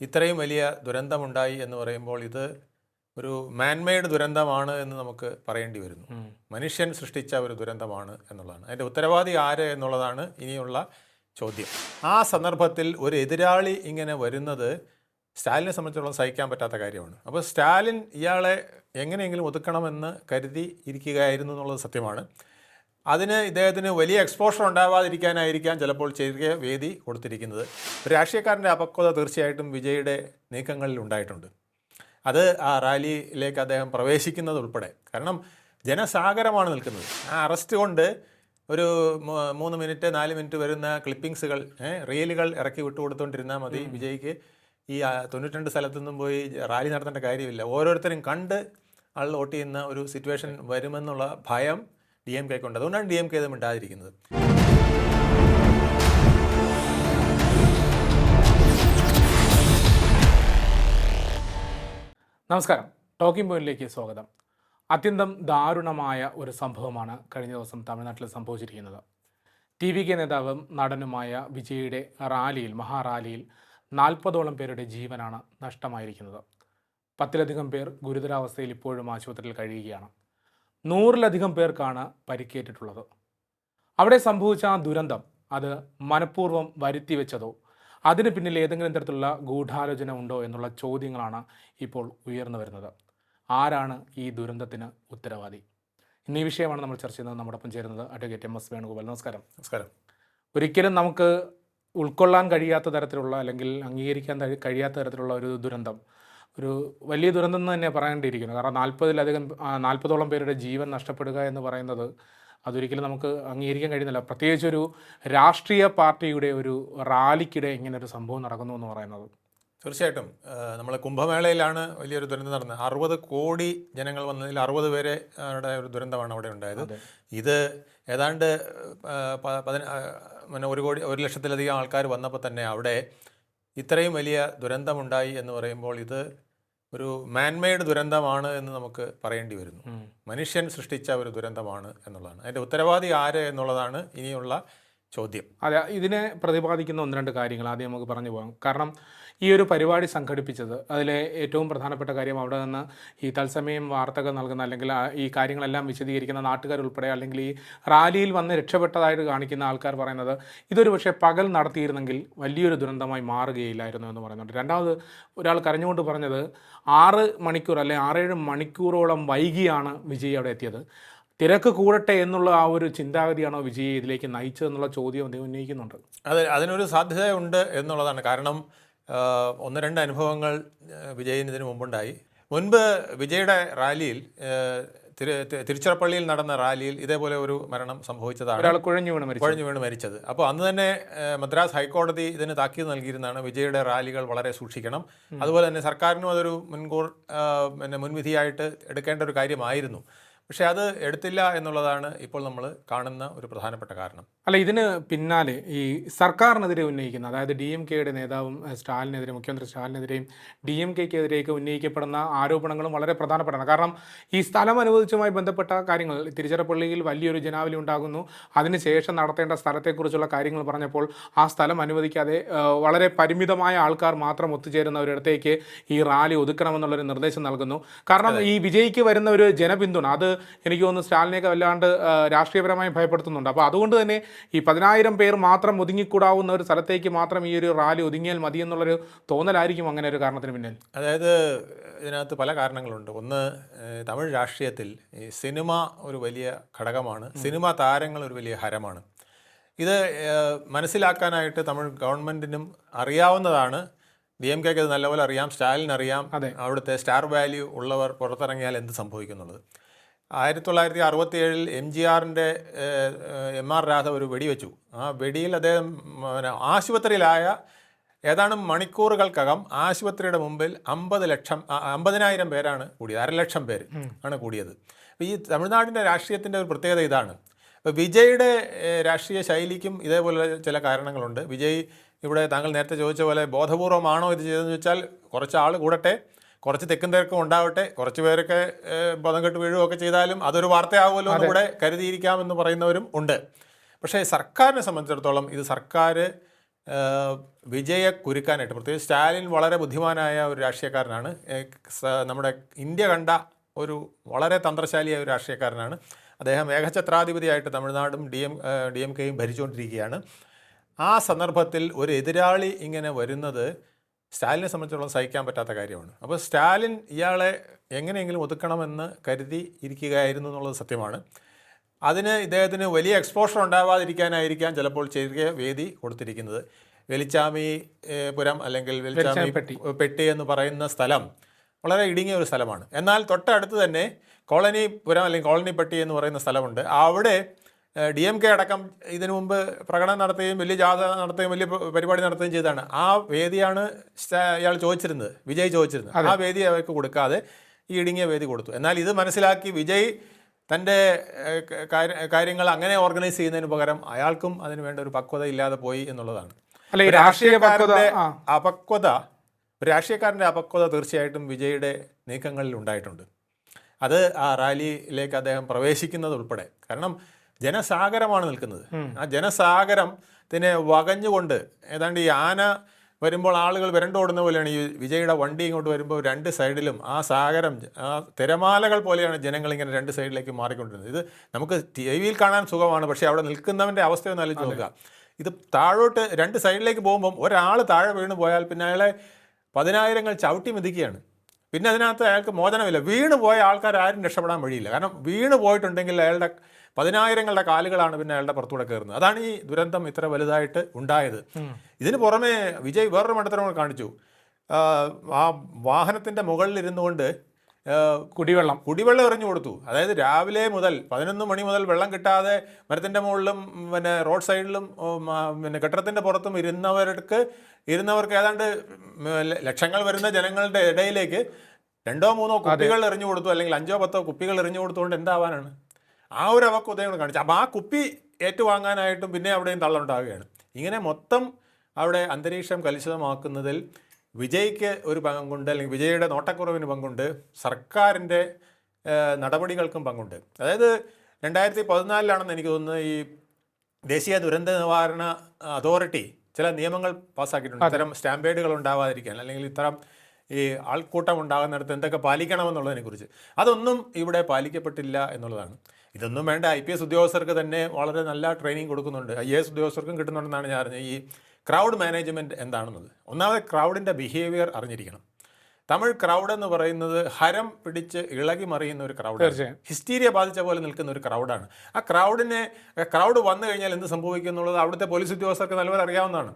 ഇത്രയും വലിയ ദുരന്തമുണ്ടായി എന്ന് പറയുമ്പോൾ ഇത് ഒരു മാൻമെയ്ഡ് ദുരന്തമാണ് എന്ന് നമുക്ക് പറയേണ്ടി വരുന്നു. മനുഷ്യൻ സൃഷ്ടിച്ച ഒരു ദുരന്തമാണ് എന്നുള്ളതാണ്. അതിന്റെ ഉത്തരവാദി ആര് എന്നുള്ളതാണ് ഇനിയുള്ള ചോദ്യം. ആ സന്ദർഭത്തിൽ ഒരു എതിരാളി ഇങ്ങനെ വരുന്നത് സ്റ്റാലിനെ സംബന്ധിച്ചിടത്തോളം സഹിക്കാൻ പറ്റാത്ത കാര്യമാണ്. അപ്പോൾ സ്റ്റാലിൻ ഇയാളെ എങ്ങനെയെങ്കിലും ഒതുക്കണമെന്ന് കരുതി ഇരിക്കുകയായിരുന്നു എന്നുള്ളത് സത്യമാണ്. അതിന് ഇദ്ദേഹത്തിന് വലിയ എക്സ്പോഷർ ഉണ്ടാവാതിരിക്കാനായിരിക്കാം ചിലപ്പോൾ ചെറിയ വേദി കൊടുത്തിരിക്കുന്നത്. രാഷ്ട്രീയക്കാരന്റെ അപക്വത തീർച്ചയായിട്ടും വിജയുടെ നീക്കങ്ങളിൽ ഉണ്ടായിട്ടുണ്ട്. അത് ആ റാലിയിലേക്ക് അദ്ദേഹം പ്രവേശിക്കുന്നത് ഉൾപ്പെടെ. കാരണം ജനസാഗരമാണ് നിൽക്കുന്നത്. ആ അറസ്റ്റ് കൊണ്ട് ഒരു മൂന്ന് മിനിറ്റ് നാല് മിനിറ്റ് വരുന്ന ക്ലിപ്പിങ്സുകൾ റീലുകൾ ഇറക്കി വിട്ടുകൊടുത്തുകൊണ്ടിരുന്നാൽ മതി വിജയ്ക്ക്. ഈ തൊണ്ണൂറ്റി സ്ഥലത്തു നിന്നും പോയി റാലി നടത്തേണ്ട കാര്യമില്ല. ഓരോരുത്തരും കണ്ട് ആൾ വോട്ട് ചെയ്യുന്ന ഒരു സിറ്റുവേഷൻ വരുമെന്നുള്ള ഭയം ഡി എം കെക്കുണ്ട് അതുകൊണ്ടാണ് ഡി എം കെ ഇത് മിണ്ടാതിരിക്കുന്നത്. നമസ്കാരം. ടോക്കിംഗ് പോയിന്റിലേക്ക് സ്വാഗതം. അത്യന്തം ദാരുണമായ ഒരു സംഭവമാണ് കഴിഞ്ഞ ദിവസം തമിഴ്നാട്ടിൽ സംഭവിച്ചിരിക്കുന്നത്. ടി വി കെ നേതാവും നടനുമായ വിജയുടെ റാലിയിൽ മഹാറാലിയിൽ നാൽപ്പതോളം പേരുടെ ജീവനാണ് നഷ്ടമായിരിക്കുന്നത്. പത്തിലധികം പേർ ഗുരുതരാവസ്ഥയിൽ ഇപ്പോഴും ആശുപത്രിയിൽ കഴിയുകയാണ്. നൂറിലധികം പേർക്കാണ് പരിക്കേറ്റിട്ടുള്ളത്. അവിടെ സംഭവിച്ച ആ ദുരന്തം അത് മനഃപൂർവം വരുത്തി വെച്ചതോ? അതിന് പിന്നിൽ ഏതെങ്കിലും തരത്തിലുള്ള ഗൂഢാലോചന ഉണ്ടോ എന്നുള്ള ചോദ്യങ്ങളാണ് ഇപ്പോൾ ഉയർന്നു വരുന്നത്. ആരാണ് ഈ ദുരന്തത്തിന് ഉത്തരവാദി? ഇന്നീ ഈ വിഷയമാണ് നമ്മൾ ചർച്ച ചെയ്യുന്നത്. നമ്മോടൊപ്പം ചേരുന്നത് അഡ്വക്കേറ്റ് എം എസ് വേണുഗോപാൽ. നമസ്കാരം. നമസ്കാരം. ഒരിക്കലും നമുക്ക് ഉൾക്കൊള്ളാൻ കഴിയാത്ത തരത്തിലുള്ള അല്ലെങ്കിൽ അംഗീകരിക്കാൻ കഴിയാത്ത തരത്തിലുള്ള ഒരു ദുരന്തം ഒരു വലിയ ദുരന്തം എന്ന് തന്നെ പറയേണ്ടിയിരിക്കുന്നു. കാരണം നാൽപ്പതിലധികം നാൽപ്പതോളം പേരുടെ ജീവൻ നഷ്ടപ്പെടുക എന്ന് പറയുന്നത് അതൊരിക്കലും നമുക്ക് അംഗീകരിക്കാൻ കഴിയുന്നില്ല. പ്രത്യേകിച്ച് ഒരു രാഷ്ട്രീയ പാർട്ടിയുടെ ഒരു റാലിക്കിടെ ഇങ്ങനെ ഒരു സംഭവം നടക്കുന്നു എന്ന് പറയുന്നത്. തീർച്ചയായിട്ടും. നമ്മൾ കുംഭമേളയിലാണ് വലിയൊരു ദുരന്തം നടന്നത്. അറുപത് കോടി ജനങ്ങൾ വന്നതിൽ അറുപത് പേരെ ഒരു ദുരന്തമാണ് അവിടെ ഉണ്ടായത്. ഇത് ഏതാണ്ട് പതിന- ഒരു കോടി ഒരു ലക്ഷത്തിലധികം ആൾക്കാർ വന്നപ്പോൾ തന്നെ അവിടെ ഇത്രയും വലിയ ദുരന്തമുണ്ടായി എന്ന് പറയുമ്പോൾ ഇത് ഒരു മാൻമെയ്ഡ് ദുരന്തമാണ് എന്ന് നമുക്ക് പറയേണ്ടി വരുന്നു. മനുഷ്യൻ സൃഷ്ടിച്ച ഒരു ദുരന്തമാണ് എന്നുള്ളതാണ്. അതിന്റെ ഉത്തരവാദി ആര് എന്നുള്ളതാണ് ഇനിയുള്ള ചോദ്യം. അതെ ഇതിനെ പ്രതിപാദിക്കുന്ന ഒന്ന് രണ്ട് കാര്യങ്ങൾ ആദ്യം നമുക്ക് പറഞ്ഞു പോകാം. കാരണം ഈ ഒരു പരിപാടി സംഘടിപ്പിച്ചത്. അതിലെ ഏറ്റവും പ്രധാനപ്പെട്ട കാര്യം അവിടെ നിന്ന് ഈ തത്സമയം വാർത്തകൾ നൽകുന്ന അല്ലെങ്കിൽ ഈ കാര്യങ്ങളെല്ലാം വിശദീകരിക്കുന്ന നാട്ടുകാർ ഉൾപ്പെടെ അല്ലെങ്കിൽ ഈ റാലിയിൽ വന്ന് രക്ഷപ്പെട്ടതായിട്ട് കാണിക്കുന്ന ആൾക്കാർ പറയുന്നത് ഇതൊരു പക്ഷേ പകൽ നടത്തിയിരുന്നെങ്കിൽ വലിയൊരു ദുരന്തമായി മാറുകയില്ലായിരുന്നു എന്ന് പറയുന്നുണ്ട്. രണ്ടാമത് ഒരാൾ കരഞ്ഞുകൊണ്ട് പറഞ്ഞത് ആറ് മണിക്കൂർ അല്ലെങ്കിൽ ആറേഴ് മണിക്കൂറോളം വൈകിയാണ് വിജയ് അവിടെ എത്തിയത്. തിരക്ക് കൂടട്ടെ എന്നുള്ള ആ ഒരു ചിന്താഗതിയാണോ വിജയ് ഇതിലേക്ക് നയിച്ചതെന്നുള്ള ചോദ്യം അദ്ദേഹം ഉന്നയിക്കുന്നുണ്ട്. അതെ അതിനൊരു സാധ്യതയുണ്ട് എന്നുള്ളതാണ്. കാരണം ഒന്ന് രണ്ട് അനുഭവങ്ങൾ വിജയിന് ഇതിനു മുമ്പുണ്ടായി. മുൻപ് വിജയുടെ റാലിയിൽ തിരുച്ചിറപ്പള്ളിയിൽ നടന്ന റാലിയിൽ ഇതേപോലെ ഒരു മരണം സംഭവിച്ചതാണ്. ഒരാൾ കുഴഞ്ഞു വീണ് കുഴഞ്ഞു വീണ് മരിച്ചത്. അപ്പോൾ അന്ന് തന്നെ മദ്രാസ് ഹൈക്കോടതി ഇതിന് താക്കീത് നൽകിയിരുന്നതാണ് വിജയുടെ റാലികൾ വളരെ സൂക്ഷിക്കണം. അതുപോലെ തന്നെ സർക്കാരിനും അതൊരു മുൻകൂർ പിന്നെ മുൻവിധിയായിട്ട് എടുക്കേണ്ട ഒരു കാര്യമായിരുന്നു. പക്ഷേ അത് എടുത്തില്ല എന്നുള്ളതാണ് ഇപ്പോൾ നമ്മൾ കാണുന്ന ഒരു പ്രധാനപ്പെട്ട കാരണം. അല്ല ഇതിന് പിന്നാലെ ഈ സർക്കാരിനെതിരെ ഉന്നയിക്കുന്ന അതായത് ഡി എം കെയുടെ നേതാവും സ്റ്റാലിനെതിരെ മുഖ്യമന്ത്രി സ്റ്റാലിനെതിരെയും ഡി എം കെക്കെതിരെയൊക്കെ ഉന്നയിക്കപ്പെടുന്ന ആരോപണങ്ങളും വളരെ പ്രധാനപ്പെട്ടതാണ്. കാരണം ഈ സ്ഥലം അനുവദിച്ചുമായി ബന്ധപ്പെട്ട കാര്യങ്ങൾ തിരുച്ചിറപ്പള്ളിയിൽ വലിയൊരു ജനാവലി ഉണ്ടാകുന്നു. അതിനുശേഷം നടത്തേണ്ട സ്ഥലത്തെക്കുറിച്ചുള്ള കാര്യങ്ങൾ പറഞ്ഞപ്പോൾ ആ സ്ഥലം അനുവദിക്കാതെ വളരെ പരിമിതമായ ആൾക്കാർ മാത്രം ഒത്തുചേരുന്ന ഒരിടത്തേക്ക് ഈ റാലി ഒതുക്കണമെന്നുള്ളൊരു നിർദ്ദേശം നൽകുന്നു. കാരണം ഈ വിജയിക്ക് വരുന്ന ഒരു ജനപിന്തുണ അത് എനിക്ക് തോന്നുന്നു സ്റ്റാലിനെയൊക്കെ വല്ലാണ്ട് രാഷ്ട്രീയപരമായി ഭയപ്പെടുത്തുന്നുണ്ട്. അപ്പോൾ അതുകൊണ്ട് തന്നെ ഈ പതിനായിരം പേർ മാത്രം ഒതുങ്ങിക്കൂടാവുന്ന ഒരു സ്ഥലത്തേക്ക് മാത്രം ഈ ഒരു റാലി ഒതുങ്ങിയാൽ മതി എന്നുള്ളൊരു തോന്നലായിരിക്കും അങ്ങനെ ഒരു കാരണത്തിന് പിന്നിൽ. അതായത് ഇതിനകത്ത് പല കാരണങ്ങളുണ്ട്. ഒന്ന് തമിഴ് രാഷ്ട്രീയത്തിൽ ഈ സിനിമ ഒരു വലിയ ഘടകമാണ്. സിനിമ താരങ്ങൾ ഒരു വലിയ ഹരമാണ്. ഇത് മനസ്സിലാക്കാനായിട്ട് തമിഴ് ഗവൺമെന്റിനും അറിയാവുന്നതാണ്. ഡി എം കെക്ക് അത് നല്ലപോലെ അറിയാം സ്റ്റാലിൻ അറിയാം. അവിടുത്തെ സ്റ്റാർ വാല്യൂ ഉള്ളവർ പുറത്തിറങ്ങിയാൽ എന്ത് സംഭവിക്കുന്നുള്ളത്? ആയിരത്തി തൊള്ളായിരത്തി അറുപത്തി ഏഴിൽ എം ജി ആറിന്റെ എം ആർ രാധ ഒരു വെടിവെച്ചു. ആ വെടിയിൽ അദ്ദേഹം ആശുപത്രിയിലായ ഏതാനും മണിക്കൂറുകൾക്കകം ആശുപത്രിയുടെ മുമ്പിൽ അമ്പത് ലക്ഷം അമ്പതിനായിരം പേരാണ് കൂടിയത്. അരലക്ഷം പേര് ആണ് കൂടിയത്. അപ്പോൾ ഈ തമിഴ്നാടിന്റെ രാഷ്ട്രീയത്തിന്റെ ഒരു പ്രത്യേകത ഇതാണ്. അപ്പോൾ വിജയുടെ രാഷ്ട്രീയ ശൈലിക്കും ഇതേപോലെ ചില കാരണങ്ങളുണ്ട്. വിജയ് ഇവിടെ താങ്കൾ നേരത്തെ ചോദിച്ച പോലെ ബോധപൂർവമാണോ ഇത് ചെയ്തതെന്ന് വെച്ചാൽ കുറച്ച് ആൾ കൂടട്ടെ. കുറച്ച് തെക്കും തിരക്കും ഉണ്ടാവട്ടെ കുറച്ച് പേരൊക്കെ ബോധം കെട്ട് വീഴുകയൊക്കെ ചെയ്താലും അതൊരു വാർത്തയാവുമല്ലോ എന്ന് കൂടെ കരുതിയിരിക്കാമെന്ന് പറയുന്നവരും ഉണ്ട്. പക്ഷേ സർക്കാരിനെ സംബന്ധിച്ചിടത്തോളം ഇത് സർക്കാർ വിജയെ കുരുക്കാനായിട്ട് പ്രത്യേകിച്ച് സ്റ്റാലിൻ വളരെ ബുദ്ധിമാനായ ഒരു രാഷ്ട്രീയക്കാരനാണ്. നമ്മുടെ ഇന്ത്യ കണ്ട ഒരു വളരെ തന്ത്രശാലിയായ ഒരു രാഷ്ട്രീയക്കാരനാണ്. അദ്ദേഹം ഏകഛത്രാധിപതിയായിട്ട് തമിഴ്നാടും ഡി എം ഡി എം കെയും ഭരിച്ചുകൊണ്ടിരിക്കുകയാണ്. ആ സന്ദർഭത്തിൽ ഒരു എതിരാളി ഇങ്ങനെ വരുന്നത് സ്റ്റാലിനെ സംബന്ധിച്ചിടത്തോളം സഹിക്കാൻ പറ്റാത്ത കാര്യമാണ്. അപ്പോൾ സ്റ്റാലിൻ ഇയാളെ എങ്ങനെയെങ്കിലും ഒതുക്കണമെന്ന് കരുതി ഇരിക്കുകയായിരുന്നു എന്നുള്ളത് സത്യമാണ്. അതിന് ഇദ്ദേഹത്തിന് വലിയ എക്സ്പോഷർ ഉണ്ടാവാതിരിക്കാനായിരിക്കാം ചിലപ്പോൾ ചെറിയ വേദി കൊടുത്തിരിക്കുന്നത്. വെലിച്ചാമി പുരം അല്ലെങ്കിൽ വെലിച്ചാമി പെട്ടി. പെട്ടി എന്ന് പറയുന്ന സ്ഥലം വളരെ ഇടുങ്ങിയ ഒരു സ്ഥലമാണ്. എന്നാൽ തൊട്ടടുത്ത് തന്നെ കോളനി പുരം അല്ലെങ്കിൽ കോളനി പെട്ടി എന്ന് പറയുന്ന സ്ഥലമുണ്ട്. അവിടെ ഡി എം കെ അടക്കം ഇതിനു മുമ്പ് പ്രകടനം നടത്തുകയും വലിയ ജാഥ നടത്തുകയും വലിയ പരിപാടി നടത്തുകയും ചെയ്തതാണ്. ആ വേദിയാണ് ഇയാൾ ചോദിച്ചിരുന്നത്. വിജയ് ചോദിച്ചിരുന്നത്. ആ വേദി അവർക്ക് കൊടുക്കാതെ ഈ ഇടുങ്ങിയ വേദി കൊടുത്തു. എന്നാൽ ഇത് മനസ്സിലാക്കി വിജയ് തന്റെ കാര്യങ്ങൾ അങ്ങനെ ഓർഗനൈസ് ചെയ്യുന്നതിന് പകരം അയാൾക്കും അതിന് വേണ്ട ഒരു പക്വത ഇല്ലാതെ പോയി എന്നുള്ളതാണ്. അല്ല ഈ രാഷ്ട്രീയ പക്വത രാഷ്ട്രീയക്കാരന്റെ ആ. അപക്വത രാഷ്ട്രീയക്കാരന്റെ അപക്വത തീർച്ചയായിട്ടും വിജയുടെ നീക്കങ്ങളിൽ ഉണ്ടായിട്ടുണ്ട്. അത് ആ റാലിയിലേക്ക് അദ്ദേഹം പ്രവേശിക്കുന്നത് ഉൾപ്പെടെ കാരണം ജനസാഗരമാണ് നിൽക്കുന്നത്. ആ ജനസാഗരത്തിനെ വകഞ്ഞുകൊണ്ട് ഏതാണ്ട് ഈ ആന വരുമ്പോൾ ആളുകൾ വിരണ്ടോടുന്ന പോലെയാണ് ഈ വിജയുടെ വണ്ടി ഇങ്ങോട്ട് വരുമ്പോൾ രണ്ട് സൈഡിലും ആ സാഗരം ആ തിരമാലകൾ പോലെയാണ് ജനങ്ങൾ ഇങ്ങനെ രണ്ട് സൈഡിലേക്ക് മാറിക്കൊണ്ടിരുന്നത്. ഇത് നമുക്ക് ടി വിയിൽ കാണാൻ സുഖമാണ് പക്ഷേ അവിടെ നിൽക്കുന്നവന്റെ അവസ്ഥയൊന്ന് ആലോചിച്ച് നോക്കുക. ഇത് താഴോട്ട് രണ്ട് സൈഡിലേക്ക് പോകുമ്പം ഒരാൾ താഴെ വീണ് പോയാൽ പിന്നെ അയാളെ പതിനായിരങ്ങൾ ചവിട്ടി മെതിക്കുകയാണ്. പിന്നെ അതിനകത്ത് അയാൾക്ക് മോചനമില്ല. വീണ് പോയ ആൾക്കാർ ആരും രക്ഷപ്പെടാൻ വഴിയില്ല. കാരണം വീണ് പോയിട്ടുണ്ടെങ്കിൽ അയാളുടെ പതിനായിരങ്ങളുടെ കാലുകളാണ് പിന്നെ അയാളുടെ പുറത്തൂടെ കയറുന്നത്. അതാണ് ഈ ദുരന്തം ഇത്ര വലുതായിട്ട് ഉണ്ടായത്. ഇതിന് പുറമെ വിജയ് വേറൊരു മണ്ടത്തരം കാണിച്ചു. ആ, വാഹനത്തിന്റെ മുകളിൽ ഇരുന്നുകൊണ്ട് ആ, കുടിവെള്ളം. കുടിവെള്ളം എറിഞ്ഞു കൊടുത്തു. അതായത് രാവിലെ മുതൽ പതിനൊന്ന് മണി മുതൽ വെള്ളം കിട്ടാതെ മരത്തിന്റെ മുകളിലും പിന്നെ റോഡ് സൈഡിലും പിന്നെ കെട്ടിടത്തിന്റെ പുറത്തും ഇരുന്നവർക്ക് ഇരുന്നവർക്ക് ഏതാണ്ട് ലക്ഷങ്ങൾ വരുന്ന ജനങ്ങളുടെ ഇടയിലേക്ക് രണ്ടോ മൂന്നോ കുപ്പികൾ എറിഞ്ഞു കൊടുത്തു. അല്ലെങ്കിൽ അഞ്ചോ പത്തോ കുപ്പികൾ എറിഞ്ഞു കൊടുത്തുകൊണ്ട് എന്താവാനാണ്? ആ ഒരു അവക്കുദയം കൂടെ കാണിച്ചു. അപ്പോൾ ആ കുപ്പി ഏറ്റുവാങ്ങാനായിട്ടും പിന്നെ അവിടെയും തള്ളുണ്ടാവുകയാണ്. ഇങ്ങനെ മൊത്തം അവിടെ അന്തരീക്ഷം കലുഷിതമാക്കുന്നതിൽ വിജയ്ക്ക് ഒരു പങ്കുണ്ട് അല്ലെങ്കിൽ വിജയുടെ നോട്ടക്കുറവിന് പങ്കുണ്ട് സർക്കാരിന്റെ നടപടികൾക്കും പങ്കുണ്ട്. അതായത് രണ്ടായിരത്തി പതിനാലിലാണെന്ന് എനിക്ക് തോന്നുന്നത് ഈ ദേശീയ ദുരന്ത നിവാരണ അതോറിറ്റി ചില നിയമങ്ങൾ പാസ്സാക്കിയിട്ടുണ്ട്. ഇത്തരം സ്റ്റാമ്പേഡുകൾ ഉണ്ടാവാതിരിക്കാൻ അല്ലെങ്കിൽ ഇത്തരം ഈ ആൾക്കൂട്ടം ഉണ്ടാകുന്നിടത്ത് എന്തൊക്കെ പാലിക്കണമെന്നുള്ളതിനെക്കുറിച്ച്. അതൊന്നും ഇവിടെ പാലിക്കപ്പെട്ടില്ല എന്നുള്ളതാണ്. ഇതൊന്നും വേണ്ട. ഐ പി എസ് ഉദ്യോഗസ്ഥർക്ക് തന്നെ വളരെ നല്ല ട്രെയിനിങ് കൊടുക്കുന്നുണ്ട്. ഐ എ എസ് ഉദ്യോഗസ്ഥർക്കും കിട്ടുന്നുണ്ടെന്നാണ് ഞാൻ അറിഞ്ഞത്. ഈ ക്രൗഡ് മാനേജ്മെന്റ് എന്താണെന്നത്? ഒന്നാമത് ക്രൗഡിന്റെ ബിഹേവിയർ അറിഞ്ഞിരിക്കണം. തമിഴ് ക്രൗഡ് എന്ന് പറയുന്നത് ഹരം പിടിച്ച് ഇളകി മറിയുന്ന ഒരു ക്രൗഡ്. ഹിസ്റ്റീരിയ ബാധിച്ച പോലെ നിൽക്കുന്ന ഒരു ക്രൗഡാണ് ആ ക്രൗഡിനെ ക്രൗഡ് വന്നു കഴിഞ്ഞാൽ എന്ത് സംഭവിക്കും എന്നുള്ളത് അവിടുത്തെ പോലീസ് ഉദ്യോഗസ്ഥർക്ക് നല്ലപോലെ അറിയാവുന്നതാണ്.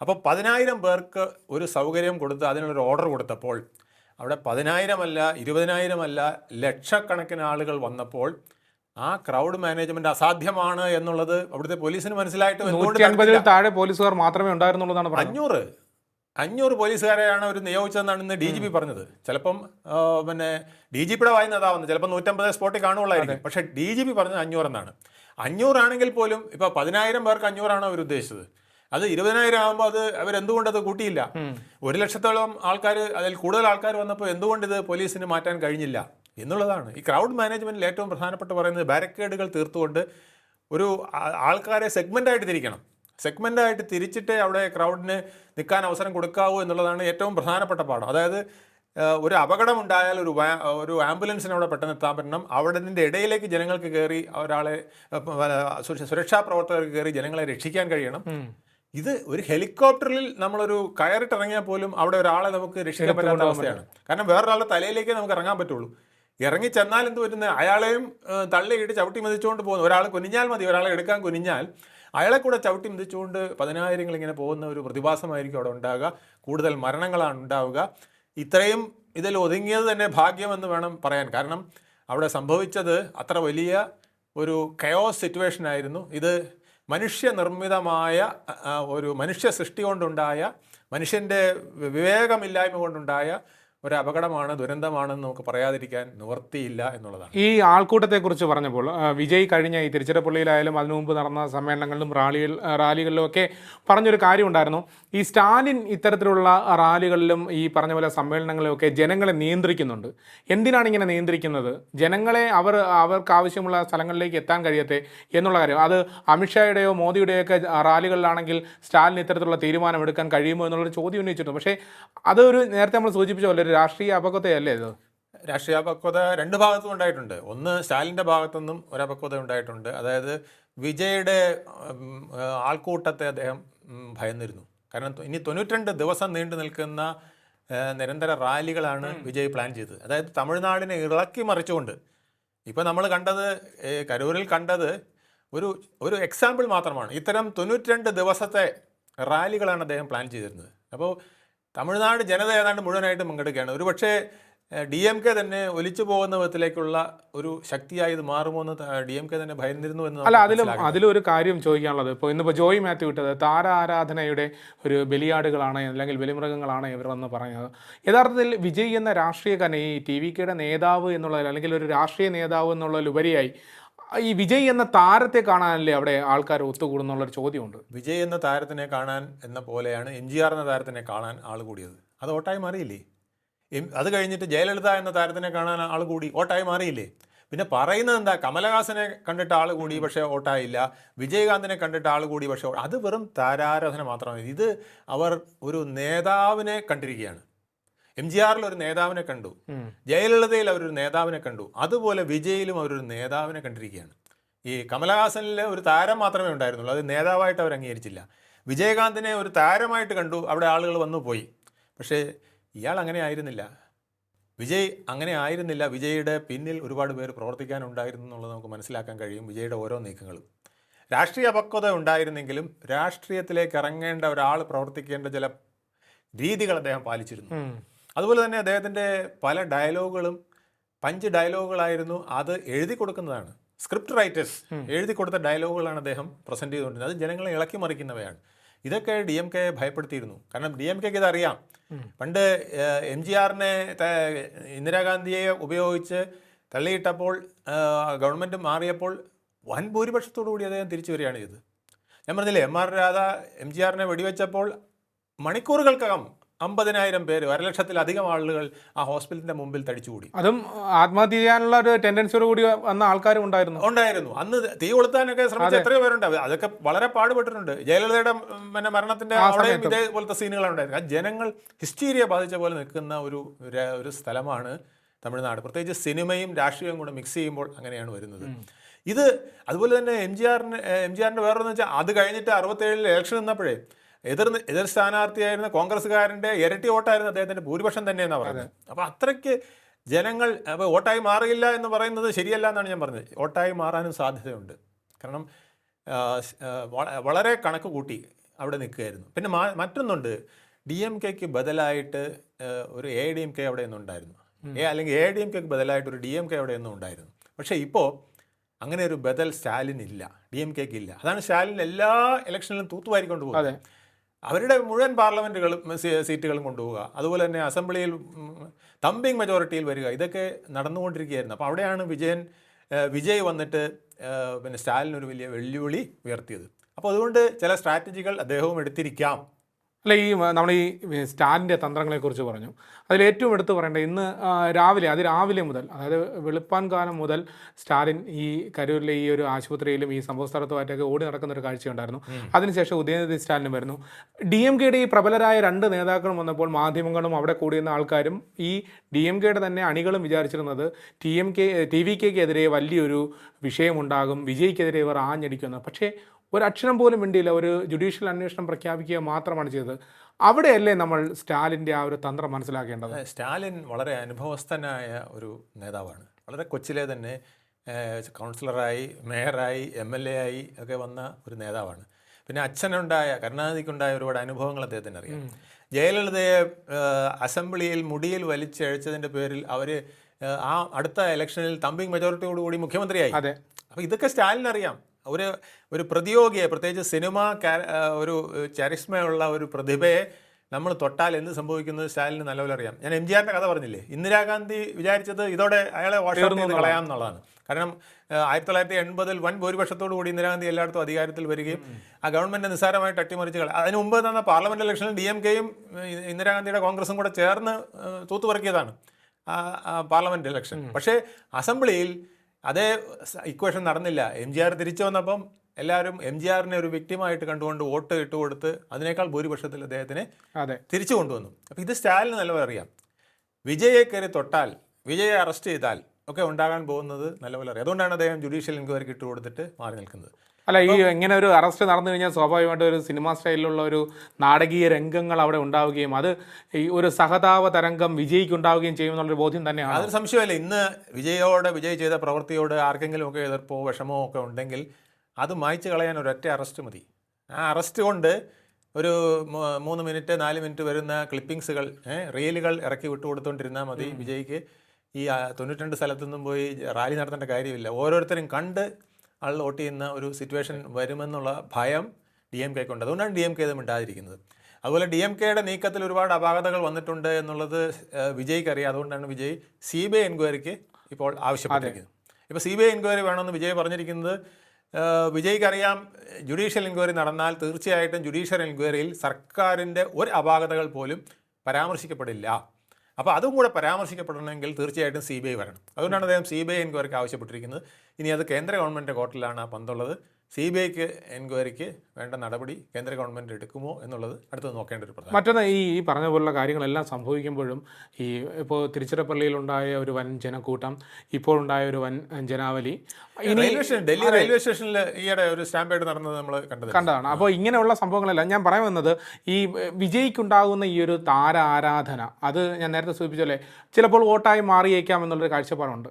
അപ്പോൾ പതിനായിരം പേർക്ക് ഒരു സൗകര്യം കൊടുത്ത് അതിനുള്ളൊരു ഓർഡർ കൊടുത്തപ്പോൾ അവിടെ പതിനായിരമല്ല ഇരുപതിനായിരമല്ല ലക്ഷക്കണക്കിന് ആളുകൾ വന്നപ്പോൾ ആ ക്രൗഡ് മാനേജ്മെന്റ് അസാധ്യമാണ് എന്നുള്ളത് അവിടുത്തെ പോലീസിന് മനസ്സിലായിട്ട്? താഴെ പോലീസുകാർ മാത്രമേ ഉണ്ടായിരുന്നുള്ളതാണ് അഞ്ഞൂറ്. അഞ്ഞൂറ് പോലീസുകാരെയാണ് അവർ നിയോഗിച്ചതെന്നാണ് ഇന്ന് ഡി ജി പി പറഞ്ഞത്. ചിലപ്പം പിന്നെ ഡി ജി പിയുടെ വായന അതാവുന്നത് ചിലപ്പോൾ നൂറ്റമ്പത് സ്പോട്ടിൽ കാണുള്ളായിരിക്കും പക്ഷേ ഡി ജി പി പറഞ്ഞത് അഞ്ഞൂറെന്നാണ് അഞ്ഞൂറാണെങ്കിൽ പോലും ഇപ്പോൾ പതിനായിരം പേർക്ക് അഞ്ഞൂറാണ് അവർ ഉദ്ദേശിച്ചത്. അത് ഇരുപതിനായിരം ആകുമ്പോൾ അത് അവരെന്തുകൊണ്ട് അത് കൂട്ടിയില്ല ഒരു ലക്ഷത്തോളം ആൾക്കാർ അതിൽ കൂടുതൽ ആൾക്കാർ വന്നപ്പോൾ എന്തുകൊണ്ട് ഇത് പോലീസിന് മാറ്റാൻ കഴിഞ്ഞില്ല? എന്നുള്ളതാണ്. ഈ ക്രൗഡ് മാനേജ്മെന്റിൽ ഏറ്റവും പ്രധാനപ്പെട്ട പറയുന്നത് ബാരക്കേഡുകൾ തീർത്തുകൊണ്ട് ഒരു ആൾക്കാരെ സെഗ്മെന്റായിട്ട് തിരിക്കണം. സെഗ്മെന്റായിട്ട് തിരിച്ചിട്ടേ അവിടെ ക്രൗഡിന് നിൽക്കാൻ അവസരം കൊടുക്കാവൂ എന്നുള്ളതാണ് ഏറ്റവും പ്രധാനപ്പെട്ട പാഠം. അതായത് ഒരു അപകടം ഉണ്ടായാൽ ഒരു ഒരു ആംബുലൻസിന് അവിടെ പെട്ടെന്ന് എത്താൻ പറ്റണം. അവിടെ ഇടയിലേക്ക് ജനങ്ങൾക്ക് കയറി ഒരാളെ സുരക്ഷാ പ്രവർത്തകർക്ക് കയറി ജനങ്ങളെ രക്ഷിക്കാൻ കഴിയണം. ഇത് ഒരു ഹെലികോപ്റ്ററിൽ നമ്മളൊരു കയറിട്ടിറങ്ങിയാൽ പോലും അവിടെ ഒരാളെ നമുക്ക് രക്ഷിക്കാൻ പറ്റാത്ത അവസ്ഥയാണ്. കാരണം വേറൊരാളുടെ തലയിലേക്ക് നമുക്ക് ഇറങ്ങാൻ പറ്റുള്ളൂ. ഇറങ്ങി ചെന്നാൽ എന്ത് പറ്റുന്നത് അയാളെയും തള്ളിയിട്ട് ചവിട്ടി മതിച്ചുകൊണ്ട് പോകുന്നു ഒരാൾ കുനിഞ്ഞാൽ മതി ഒരാളെ എടുക്കാൻ കുനിഞ്ഞാൽ അയാളെ കൂടെ ചവിട്ടി മതിച്ചുകൊണ്ട് പതിനായിരങ്ങൾ ഇങ്ങനെ പോകുന്ന ഒരു പ്രതിഭാസമായിരിക്കും അവിടെ ഉണ്ടാകുക. കൂടുതൽ മരണങ്ങളാണ് ഉണ്ടാവുക. ഇത്രയും ഇതിൽ ഒതുങ്ങിയത് തന്നെ ഭാഗ്യമെന്ന് വേണം പറയാൻ. കാരണം അവിടെ സംഭവിച്ചത് അത്ര വലിയ ഒരു കയോസ് സിറ്റുവേഷൻ ആയിരുന്നു. ഇത് മനുഷ്യനിർമ്മിതമായ നിർമ്മിതമായ ഒരു മനുഷ്യ സൃഷ്ടി കൊണ്ടുണ്ടായ മനുഷ്യന്റെ വിവേകമില്ലായ്മ കൊണ്ടുണ്ടായ ഒരു അപകടമാണ് ദുരന്തമാണെന്ന് നമുക്ക് പറയാതിരിക്കാൻ നിവർത്തിയില്ല എന്നുള്ളതാണ്. ഈ ആൾക്കൂട്ടത്തെക്കുറിച്ച് പറഞ്ഞപ്പോൾ വിജയ് കഴിഞ്ഞ ഈ തിരുച്ചിറപ്പള്ളിയിലായാലും അതിനു മുമ്പ് നടന്ന സമ്മേളനങ്ങളിലും റാലികൾ റാലികളിലും ഒക്കെ പറഞ്ഞൊരു കാര്യമുണ്ടായിരുന്നു. ഈ സ്റ്റാലിൻ ഇത്തരത്തിലുള്ള റാലികളിലും ഈ പറഞ്ഞ പോലെ സമ്മേളനങ്ങളിലും ഒക്കെ ജനങ്ങളെ നിയന്ത്രിക്കുന്നുണ്ട്. എന്തിനാണ് ഇങ്ങനെ നിയന്ത്രിക്കുന്നത്? ജനങ്ങളെ അവർ അവർക്ക് ആവശ്യമുള്ള സ്ഥലങ്ങളിലേക്ക് എത്താൻ കഴിയത്തെ എന്നുള്ള കാര്യം. അത് അമിത്ഷായുടെയോ മോദിയുടെയോ ഒക്കെ റാലികളിലാണെങ്കിൽ സ്റ്റാലിൻ ഇത്തരത്തിലുള്ള തീരുമാനമെടുക്കാൻ കഴിയുമോ എന്നുള്ളൊരു ചോദ്യം ഉന്നയിച്ചിട്ടുണ്ട് പക്ഷേ അതൊരു നേരത്തെ നമ്മൾ സൂചിപ്പിച്ച പോലെ രാഷ്ട്രീയ അപകതയല്ലേ ഇത്? രാഷ്ട്രീയ അപക്വത രണ്ട് ഭാഗത്തും ഉണ്ടായിട്ടുണ്ട്. ഒന്ന് സ്റ്റാലിന്റെ ഭാഗത്തുനിന്നും ഒരു അപക്വത ഉണ്ടായിട്ടുണ്ട്. അതായത് വിജയുടെ ആൾക്കൂട്ടത്തെ അദ്ദേഹം ഭയന്നിരുന്നു. കാരണം ഇനി തൊണ്ണൂറ്റിരണ്ട് ദിവസം നീണ്ടു നിൽക്കുന്ന നിരന്തര റാലികളാണ് വിജയ് പ്ലാൻ ചെയ്തത്. അതായത് തമിഴ്നാടിനെ ഇളക്കി മറിച്ചുകൊണ്ട്. ഇപ്പോൾ നമ്മൾ കണ്ടത് കരൂരിൽ കണ്ടത് ഒരു ഒരു എക്സാമ്പിൾ മാത്രമാണ്. ഇത്തരം തൊണ്ണൂറ്റിരണ്ട് ദിവസത്തെ റാലികളാണ് അദ്ദേഹം പ്ലാൻ ചെയ്തിരുന്നത്. അപ്പോൾ തമിഴ്നാട് ജനത ഏതാണ്ട് മുഴുവനായിട്ട് പങ്കെടുക്കുകയാണ്. ഒരുപക്ഷേ ഡി എം കെ തന്നെ ഒലിച്ചു പോകുന്ന വിധത്തിലേക്കുള്ള ഒരു ശക്തിയായി ഇത് മാറുമോ എന്ന് ഡി എം കെ തന്നെ ഭയന്നിരുന്നു എന്ന് അല്ല അതിലും അതിലും ഒരു അതിലൊരു കാര്യം ചോദിക്കാനുള്ളത് ഇപ്പോൾ ഇന്നിപ്പോൾ ജോയി മാത്യു വിട്ടത് താര ആരാധനയുടെ ഒരു ബലിയാടുകളാണ് അല്ലെങ്കിൽ ബലിമൃഗങ്ങളാണ് ഇവരെന്ന് പറഞ്ഞത് യഥാർത്ഥത്തിൽ വിജയ് എന്ന രാഷ്ട്രീയക്കാരൻ ഈ ടി വി കെയുടെ നേതാവ് എന്നുള്ളതിൽ അല്ലെങ്കിൽ ഒരു രാഷ്ട്രീയ നേതാവ് എന്നുള്ളതിലുപരിയായി ഈ വിജയ് എന്ന താരത്തെ കാണാനല്ലേ അവിടെ ആൾക്കാർ ഒത്തുകൂടുന്നുള്ളൊരു ചോദ്യമുണ്ട്. വിജയ് എന്ന താരത്തിനെ കാണാൻ എന്ന പോലെയാണ് എം ജി ആർ എന്ന താരത്തിനെ കാണാൻ ആൾ കൂടിയത്. അത് ഓട്ടായി മാറിയില്ലേ? അത് കഴിഞ്ഞിട്ട് ജയലളിത എന്ന താരത്തിനെ കാണാൻ ആൾ കൂടി ഓട്ടായി മാറിയില്ലേ? പിന്നെ പറയുന്നത് എന്താ? കമലഹാസനെ കണ്ടിട്ട് ആൾ കൂടി പക്ഷേ ഓട്ടായില്ല. വിജയകാന്തിനെ കണ്ടിട്ട് ആൾ കൂടി പക്ഷേ അത് വെറും താരാരാധന മാത്രമാണ്. ഇത് അവർ ഒരു നേതാവിനെ കണ്ടിരിക്കുകയാണ്. എം ജി ആറിൽ ഒരു നേതാവിനെ കണ്ടു. ജയലളിതയിൽ അവരൊരു നേതാവിനെ കണ്ടു. അതുപോലെ വിജയിലും അവരൊരു നേതാവിനെ കണ്ടിരിക്കുകയാണ്. ഈ കമലഹാസനിൽ ഒരു താരം മാത്രമേ ഉണ്ടായിരുന്നുള്ളൂ. അത് നേതാവായിട്ട് അവർ അംഗീകരിച്ചില്ല. വിജയകാന്തിനെ ഒരു താരമായിട്ട് കണ്ടു. അവിടെ ആളുകൾ വന്നു പോയി. പക്ഷേ ഇയാൾ അങ്ങനെ ആയിരുന്നില്ല. വിജയ് അങ്ങനെ ആയിരുന്നില്ല. വിജയുടെ പിന്നിൽ ഒരുപാട് പേര് പ്രവർത്തിക്കാനുണ്ടായിരുന്നു എന്നുള്ളത് നമുക്ക് മനസ്സിലാക്കാൻ കഴിയും. വിജയുടെ ഓരോ നീക്കങ്ങളും. രാഷ്ട്രീയ പക്വത ഉണ്ടായിരുന്നെങ്കിലും രാഷ്ട്രീയത്തിലേക്ക് ഇറങ്ങേണ്ട ഒരാൾ പ്രവർത്തിക്കേണ്ട ചില രീതികൾ അദ്ദേഹം പാലിച്ചിരുന്നു. അതുപോലെ തന്നെ അദ്ദേഹത്തിന്റെ പല ഡയലോഗുകളും പഞ്ച് ഡയലോഗുകളായിരുന്നു അത് എഴുതി കൊടുക്കുന്നതാണ്. സ്ക്രിപ്റ്റ് റൈറ്റേഴ്സ് എഴുതി കൊടുത്ത ഡയലോഗുകളാണ് അദ്ദേഹം പ്രസന്റ് ചെയ്തുകൊണ്ടിരുന്നത്. അത് ജനങ്ങളെ ഇളക്കി മറിക്കുന്നവയാണ്. ഇതൊക്കെ ഡി എം കെ ഭയപ്പെടുത്തിയിരുന്നു. കാരണം ഡി എം കെക്ക് ഇതറിയാം പണ്ട് എം ജി ആറിനെ ഇന്ദിരാഗാന്ധിയെ ഉപയോഗിച്ച് തള്ളിയിട്ടപ്പോൾ ഗവൺമെന്റ് മാറിയപ്പോൾ വൻ ഭൂരിപക്ഷത്തോടു കൂടി അദ്ദേഹം തിരിച്ചു വരികയാണ് ചെയ്തത്. ഞാൻ പറഞ്ഞില്ലേ M R Radha M G ആറിനെ വെടിവെച്ചപ്പോൾ മണിക്കൂറുകൾക്കകം അമ്പതിനായിരം പേര് അരലക്ഷത്തിലധികം ആളുകൾ ആ ഹോസ്പിറ്റലിന്റെ മുമ്പിൽ തടിച്ചുകൂടി. അതും ആത്മഹത്യ ചെയ്യാനുള്ള ഒരു ടെൻഡൻസിയോട് കൂടി വന്ന ആൾക്കാരും ഉണ്ടായിരുന്നു. ഉണ്ടായിരുന്നു. അന്ന് തീ കൊളുത്താനൊക്കെ ശ്രമിച്ച എത്രയോ പേരുണ്ട്. അതൊക്കെ വളരെ പാടുപെട്ടിട്ടുണ്ട്. ജയലളിതയുടെ പിന്നെ മരണത്തിന്റെ അവിടെയും ഇതേപോലത്തെ സീനുകളുണ്ടായിരുന്നു ആ ജനങ്ങൾ ഹിസ്റ്റീരിയ ബാധിച്ച പോലെ നിൽക്കുന്ന ഒരു ഒരു സ്ഥലമാണ് തമിഴ്നാട്. പ്രത്യേകിച്ച് സിനിമയും രാഷ്ട്രീയവും കൂടെ മിക്സ് ചെയ്യുമ്പോൾ അങ്ങനെയാണ് വരുന്നത്. ഇത് അതുപോലെ തന്നെ എം ജി ആറിന് എം ജി ആറിന്റെ വേറൊന്ന് വെച്ചാൽ അത് കഴിഞ്ഞിട്ട് അറുപത്തേഴിൽ ഇലക്ഷൻ നിന്നപ്പോഴേ എതിർ എതിർ സ്ഥാനാർത്ഥിയായിരുന്ന കോൺഗ്രസ്സുകാരന്റെ ഇരട്ടി വോട്ടായിരുന്നു അദ്ദേഹത്തിന്റെ ഭൂരിപക്ഷം തന്നെ എന്നാണ് പറയുന്നത് അപ്പോൾ അത്രയ്ക്ക് ജനങ്ങൾ അപ്പോൾ വോട്ടായി മാറിയില്ല എന്ന് പറയുന്നത് ശരിയല്ല എന്നാണ് ഞാൻ പറഞ്ഞത്. വോട്ടായി മാറാനും സാധ്യതയുണ്ട്. കാരണം വളരെ കണക്ക് കൂട്ടി അവിടെ നിൽക്കുകയായിരുന്നു. പിന്നെ മറ്റൊന്നുണ്ട്. ഡി എം കെക്ക് ബദലായിട്ട് ഒരു എ ഡി എം കെ അവിടെ നിന്നും ഉണ്ടായിരുന്നു. എ അല്ലെങ്കിൽ എ ഡി എം കെക്ക് ബദലായിട്ട് ഒരു ഡി എം കെ അവിടെ നിന്നും ഉണ്ടായിരുന്നു. പക്ഷേ ഇപ്പോൾ അങ്ങനെ ഒരു ബദൽ സ്റ്റാലിൻ ഇല്ല ഡി എം കെക്ക് ഇല്ല. അതാണ് സ്റ്റാലിൻ എല്ലാ ഇലക്ഷനിലും തൂത്തുവാരിക്കൊണ്ട് പോകുന്നത്. അതെ. അവരുടെ മുഴുവൻ പാർലമെന്റുകളും സീറ്റുകളും കൊണ്ടുപോവുക. അതുപോലെ തന്നെ അസംബ്ലിയിൽ തമ്പിങ് മെജോറിറ്റിയിൽ വരിക. ഇതൊക്കെ നടന്നുകൊണ്ടിരിക്കുകയായിരുന്നു. അപ്പോൾ അവിടെയാണ് വിജയൻ വിജയ് വന്നിട്ട് പിന്നെ സ്റ്റാലിൻ ഒരു വലിയ വെല്ലുവിളി ഉയർത്തിയത്. അപ്പോൾ അതുകൊണ്ട് ചില സ്ട്രാറ്റജികൾ അദ്ദേഹവും എടുത്തിരിക്കാം. അല്ല ഈ നമ്മൾ ഈ സ്റ്റാലിന്റെ തന്ത്രങ്ങളെക്കുറിച്ച് പറഞ്ഞു. അതിൽ ഏറ്റവും എടുത്തു പറയേണ്ടത് ഇന്ന് രാവിലെ അത് രാവിലെ മുതൽ അതായത് വെളുപ്പാൻ കാലം മുതൽ സ്റ്റാലിൻ ഈ കരൂരിലെ ഈ ഒരു ആശുപത്രിയിലും ഈ സംഭവ സ്ഥലത്തുമായിട്ടൊക്കെ ഓടി നടക്കുന്ന ഒരു കാഴ്ചയുണ്ടായിരുന്നു. അതിനുശേഷം ഉദയനിധി സ്റ്റാലിനും വരുന്നു. ഡി എം കെയുടെ ഈ പ്രബലരായ രണ്ട് നേതാക്കളും വന്നപ്പോൾ മാധ്യമങ്ങളും അവിടെ കൂടിയുന്ന ആൾക്കാരും ഈ ഡി എം കെയുടെ തന്നെ അണികളും വിചാരിച്ചിരുന്നത് T M K T V കെക്കെതിരെ വലിയൊരു വിഷയമുണ്ടാകും വിജയ്ക്കെതിരെ ഇവർ ആഞ്ഞടിക്കുന്നു പക്ഷേ ഒരക്ഷരം പോലും മിണ്ടിയില്ല. ഒരു ജുഡീഷ്യൽ അന്വേഷണം പ്രഖ്യാപിക്കുക മാത്രമാണ് ചെയ്തത്. അവിടെയല്ലേ നമ്മൾ സ്റ്റാലിന്റെ ആ ഒരു തന്ത്രം മനസ്സിലാക്കേണ്ടത്? സ്റ്റാലിൻ വളരെ അനുഭവസ്ഥനായ ഒരു നേതാവാണ്. വളരെ കൊച്ചിലെ തന്നെ കൗൺസിലറായി മേയറായി എം എൽ എ ആയി ഒക്കെ വന്ന ഒരു നേതാവാണ്. പിന്നെ അച്ഛനുണ്ടായ കരുണാനിധിക്കുണ്ടായ ഒരുപാട് അനുഭവങ്ങൾ അദ്ദേഹത്തിന് അറിയാം. ജയലളിതയെ അസംബ്ലിയിൽ മുടിയിൽ വലിച്ചഴിച്ചതിന്റെ പേരിൽ അവർ ആ അടുത്ത ഇലക്ഷനിൽ തമ്പിങ് മെജോറിറ്റിയോടുകൂടി മുഖ്യമന്ത്രിയായി. അതെ. അപ്പോൾ ഇതൊക്കെ സ്റ്റാലിൻ അറിയാം ഒരു ഒരു പ്രതിയോഗിയെ പ്രത്യേകിച്ച് സിനിമ ഒരു ചരിസ്മയുള്ള ഒരു പ്രതിഭയെ നമ്മൾ തൊട്ടാൽ എന്ത് സംഭവിക്കുന്നത് സ്റ്റാലിന് നല്ലപോലെ അറിയാം. ഞാൻ എം ജി ആറിന്റെ കഥ പറഞ്ഞില്ലേ? ഇന്ദിരാഗാന്ധി വിചാരിച്ചത് ഇതോടെ അയാളെ വാട്സാപ്പ് ചെയ്ത് കളയാം എന്നുള്ളതാണ്. കാരണം ആയിരത്തി തൊള്ളായിരത്തി എൺപതിൽ വൻ ഭൂരിപക്ഷത്തോടു കൂടി ഇന്ദിരാഗാന്ധി എല്ലായിടത്തും അധികാരത്തിൽ വരികയും ആ ഗവൺമെന്റ് നിസ്സാരമായിട്ട് അട്ടിമറിച്ച് കള അതിന് മുമ്പ് നടന്ന പാർലമെന്റ് ഇലക്ഷനിൽ ഡി എം കെയും ഇന്ദിരാഗാന്ധിയുടെ കോൺഗ്രസും കൂടെ ചേർന്ന് തൂത്തുപറക്കിയതാണ് പാർലമെന്റ് ഇലക്ഷൻ. പക്ഷേ അസംബ്ലിയിൽ അതേ ഇക്വേഷൻ നടന്നില്ല. എം ജി ആർ തിരിച്ചു വന്നപ്പം എല്ലാവരും എം ജി ആറിനെ ഒരു വ്യക്തിമായിട്ട് കണ്ടുകൊണ്ട് വോട്ട് ഇട്ട് കൊടുത്ത് അതിനേക്കാൾ ഭൂരിപക്ഷത്തിൽ അദ്ദേഹത്തിനെ അതെ. തിരിച്ചു കൊണ്ടുവന്നു. അപ്പോൾ ഇത് സ്റ്റാലിന് നല്ലപോലെ അറിയാം. വിജയെ കയറി തൊട്ടാൽ വിജയെ അറസ്റ്റ് ചെയ്താൽ ഒക്കെ ഉണ്ടാകാൻ പോകുന്നത് നല്ലപോലെ അറിയാം. അതുകൊണ്ടാണ് അദ്ദേഹം ജുഡീഷ്യൽ എൻക്വയറിക്ക് ഇട്ട് കൊടുത്തിട്ട് മാറി നിൽക്കുന്നത്. അല്ല ഈ എങ്ങനെ ഒരു അറസ്റ്റ് നടന്നു കഴിഞ്ഞാൽ സ്വാഭാവികമായിട്ട് ഒരു സിനിമാ സ്റ്റൈലിലുള്ള ഒരു നാടകീയ രംഗങ്ങൾ അവിടെ ഉണ്ടാവുകയും അത് ഈ ഒരു സഹതാപ തരംഗം വിജയിക്കുണ്ടാവുകയും ചെയ്യുമെന്നുള്ളൊരു ബോധ്യം തന്നെയാണ്. അതൊരു സംശയമല്ല ഇന്ന് വിജയോട് വിജയ് ചെയ്ത പ്രവൃത്തിയോട് ആർക്കെങ്കിലും ഒക്കെ എതിർപ്പോ വിഷമോ ഒക്കെ ഉണ്ടെങ്കിൽ അത് മായ്ച്ചു കളയാൻ ഒരൊറ്റ അറസ്റ്റ് മതി. ആ അറസ്റ്റ് കൊണ്ട് ഒരു മൂന്ന് മിനിറ്റ് നാല് മിനിറ്റ് വരുന്ന ക്ലിപ്പിങ്സുകൾ റീലുകൾ ഇറക്കി വിട്ടു കൊടുത്തുകൊണ്ടിരുന്നാൽ മതി വിജയ്ക്ക്. ഈ തൊണ്ണൂറ്റി രണ്ട് സ്ഥലത്തു നിന്നും പോയി റാലി നടത്തേണ്ട കാര്യമില്ല. ഓരോരുത്തരും കണ്ട് ആൾ വോട്ട് ചെയ്യുന്ന ഒരു സിറ്റുവേഷൻ വരുമെന്നുള്ള ഭയം ഡി എം കെക്കുണ്ട് അതുകൊണ്ടാണ് ഡി എം കെ ഇത് മിണ്ടാതിരിക്കുന്നത്. അതുപോലെ ഡി എം കെയുടെ നീക്കത്തിൽ ഒരുപാട് അപാകതകൾ വന്നിട്ടുണ്ട് എന്നുള്ളത് വിജയ്ക്ക് അറിയാം. അതുകൊണ്ടാണ് വിജയ് സി ബി ഐ എൻക്വയറിക്ക് ഇപ്പോൾ ആവശ്യപ്പെട്ടിരിക്കുന്നത്. ഇപ്പോൾ സി ബി ഐ എൻക്വയറി വേണമെന്ന് വിജയ് പറഞ്ഞിരിക്കുന്നത് വിജയ്ക്കറിയാം ജുഡീഷ്യൽ എൻക്വയറി നടന്നാൽ തീർച്ചയായിട്ടും ജുഡീഷ്യൽ എൻക്വയറിയിൽ സർക്കാരിന്റെ ഒരു അപാകതകൾ പോലും പരാമർശിക്കപ്പെടില്ല. അപ്പോൾ അതും കൂടെ പരാമർശിക്കപ്പെടണമെങ്കിൽ തീർച്ചയായിട്ടും സി ബി ഐ വരണം. അതുകൊണ്ടാണ് അദ്ദേഹം സി ബി ഐ എൻക്വയറിക്ക് ആവശ്യപ്പെട്ടിരിക്കുന്നത്. ഇനി അത് കേന്ദ്ര ഗവൺമെന്റ് കോർട്ടിലാണ് ആ പന്തുള്ളത്. സി ബി ഐക്ക് എൻക്വയറിക്ക് വേണ്ട നടപടി കേന്ദ്ര ഗവൺമെന്റ് എടുക്കുമോ എന്നുള്ളത് അടുത്തത് നോക്കേണ്ട ഒരു പ്രധാന മറ്റൊന്ന് ഈ ഈ പറഞ്ഞ പോലുള്ള കാര്യങ്ങളെല്ലാം സംഭവിക്കുമ്പോഴും ഈ ഇപ്പോൾ തിരുച്ചിറപ്പള്ളിയിലുണ്ടായ ഒരു വൻ ജനക്കൂട്ടം ഇപ്പോഴുണ്ടായ ഒരു വൻ ജനാവലി ഇനി റെയിൽവേ സ്റ്റേഷൻ ഡൽഹി റെയിൽവേ സ്റ്റേഷനിൽ ഈയിടെ ഒരു സ്റ്റാമ്പേഡ് നടന്നത് നമ്മൾ കണ്ടത് കണ്ടതാണ്. അപ്പോൾ ഇങ്ങനെയുള്ള സംഭവങ്ങളെല്ലാം ഞാൻ പറയാൻ വന്നത് ഈ വിജയിക്കുണ്ടാകുന്ന ഈ ഒരു താര ആരാധന അത് ഞാൻ നേരത്തെ സൂചിപ്പിച്ചല്ലേ ചിലപ്പോൾ വോട്ടായി മാറിയേക്കാം എന്നുള്ളൊരു കാഴ്ചപ്പാടുണ്ട്.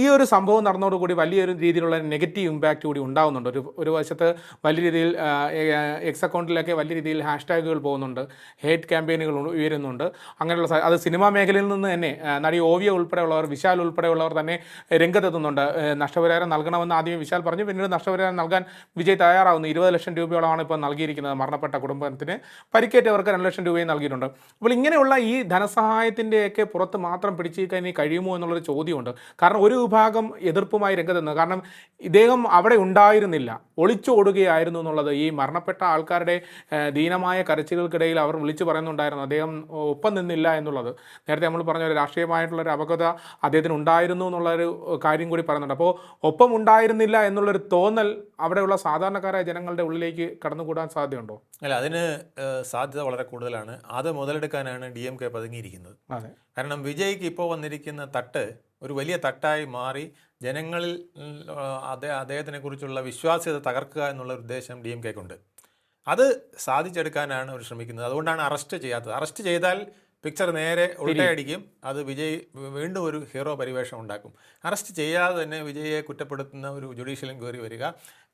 ഈ ഒരു സംഭവം നടന്നതോടുകൂടി വലിയൊരു രീതിയിലുള്ള നെഗറ്റീവ് ഇമ്പാക്റ്റ് കൂടി ഉണ്ടാകുന്നുണ്ട് ഒരു ഒരു വശത്ത് വലിയ രീതിയിൽ എക്സ് അക്കൗണ്ടിലൊക്കെ വലിയ രീതിയിൽ ഹാഷ്ടാഗുകൾ പോകുന്നുണ്ട് ഹേറ്റ് ക്യാമ്പയിനുകൾ ഉയരുന്നുണ്ട്. അങ്ങനെയുള്ള അത് സിനിമാ മേഖലയിൽ നിന്ന് തന്നെ നടി ഓവിയ ഉൾപ്പെടെയുള്ളവർ വിശാൽ ഉൾപ്പെടെയുള്ളവർ തന്നെ രംഗത്തെത്തുന്നുണ്ട്. നഷ്ടപരിഹാരം നൽകണമെന്ന് ആദ്യം വിശാൽ പറഞ്ഞു പിന്നീട് നഷ്ടപരിഹാരം നൽകാൻ വിജയ് തയ്യാറാവുന്നു. ഇരുപത് ലക്ഷം രൂപയോളമാണ് ഇപ്പോൾ നൽകിയിരിക്കുന്നത് മരണപ്പെട്ട കുടുംബത്തിന്. പരിക്കേറ്റവർക്ക് രണ്ട് ലക്ഷം രൂപയും നൽകിയിട്ടുണ്ട്. അപ്പോൾ ഇങ്ങനെയുള്ള ഈ ധനസഹായത്തിന്റെയൊക്കെ പുറത്ത് മാത്രം പിടിച്ചു ഇനി കഴിയുമോ എന്നുള്ളൊരു ചോദ്യമുണ്ട്. കാരണം ഒരു വിഭാഗം എതിർപ്പുമായി രംഗത്തുനിന്ന് കാരണം ഇദ്ദേഹം അവിടെ ഉണ്ടായിരുന്നില്ല. ഒളിച്ചോടുകയായിരുന്നു എന്നുള്ളത് ഈ മരണപ്പെട്ട ആൾക്കാരുടെ ദീനമായ കരച്ചിലുകൾക്കിടയിൽ അവർ വിളിച്ചു പറയുന്നുണ്ടായിരുന്നു. അദ്ദേഹം ഒപ്പം നിന്നില്ല എന്നുള്ളത്. നേരത്തെ നമ്മൾ പറഞ്ഞ ഒരു രാഷ്ട്രീയമായിട്ടുള്ള ഒരു അപകത അദ്ദേഹത്തിന് ഉണ്ടായിരുന്നു എന്നുള്ളൊരു കാര്യം കൂടി പറയുന്നുണ്ട്. അപ്പോൾ ഒപ്പം ഉണ്ടായിരുന്നില്ല എന്നുള്ളൊരു തോന്നൽ അവിടെയുള്ള സാധാരണക്കാരായ ജനങ്ങളുടെ ഉള്ളിലേക്ക് കടന്നുകൂടാൻ സാധ്യതയുണ്ടോ? അല്ല അതിന് സാധ്യത വളരെ കൂടുതലാണ്. അത് മുതലെടുക്കാനാണ് ഡി എം കെ പതുങ്ങിയിരിക്കുന്നത്. കാരണം വിജയ്ക്ക് ഇപ്പോൾ വന്നിരിക്കുന്ന തട്ട് ഒരു വലിയ തട്ടായി മാറി ജനങ്ങളിൽ അദ്ദേഹം അതേ അദ്ദേഹത്തിനെ കുറിച്ചുള്ള വിശ്വാസ്യത തകർക്കുക എന്നുള്ള ഉദ്ദേശം ഡി എം കെക്കുണ്ട് അത് സാധിച്ചെടുക്കാനാണ് അവർ ശ്രമിക്കുന്നത്. അതുകൊണ്ടാണ് അറസ്റ്റ് ചെയ്യാത്തത്. അറസ്റ്റ് ചെയ്താൽ പിക്ചർ നേരെ ഉൾട്ടയടിക്കും. അത് വിജയ് വീണ്ടും ഒരു ഹീറോ പരിവേഷം ഉണ്ടാക്കും. അറസ്റ്റ് ചെയ്യാതെ തന്നെ വിജയെ കുറ്റപ്പെടുത്തുന്ന ഒരു ജുഡീഷ്യൽ എൻക്വയറി വരിക.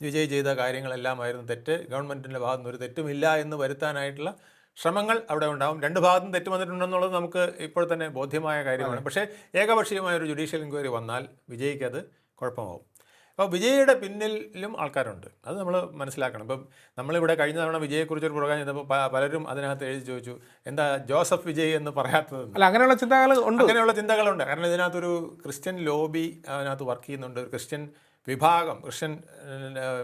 വിജയ് ചെയ്ത കാര്യങ്ങളെല്ലാമായിരുന്നു തെറ്റ്. ഗവൺമെന്റിന്റെ ഭാഗത്തുനിന്ന് ഒരു തെറ്റുമില്ല എന്ന് വരുത്താനായിട്ടുള്ള ശ്രമങ്ങൾ അവിടെ ഉണ്ടാവും. രണ്ട് ഭാഗത്തും തെറ്റ് വന്നിട്ടുണ്ടെന്നുള്ളത് നമുക്ക് ഇപ്പോൾ തന്നെ ബോധ്യമായ കാര്യമാണ്. പക്ഷേ ഏകപക്ഷീയമായ ഒരു ജുഡീഷ്യൽ എൻക്വയറി വന്നാൽ വിജയിക്കത് അത് കുഴപ്പമാവും. അപ്പോൾ വിജയിയുടെ പിന്നിലും ആൾക്കാരുണ്ട്. അത് നമ്മൾ മനസ്സിലാക്കണം. ഇപ്പം നമ്മളിവിടെ കഴിഞ്ഞ തവണ വിജയെക്കുറിച്ചൊരു പ്രോഗ്രാം ചെയ്തപ്പോൾ പലരും അതിനകത്ത് എഴുതി ചോദിച്ചു എന്താ ജോസഫ് വിജയ് എന്ന് പറയാത്തത് അല്ല അങ്ങനെയുള്ള ചിന്തകൾ ഉണ്ട്. അങ്ങനെയുള്ള ചിന്തകളുണ്ട്. കാരണം ഇതിനകത്തൊരു ക്രിസ്ത്യൻ ലോബി അതിനകത്ത് വർക്ക് ചെയ്യുന്നുണ്ട്. ഒരു ക്രിസ്ത്യൻ വിഭാഗം ക്രിസ്ത്യൻ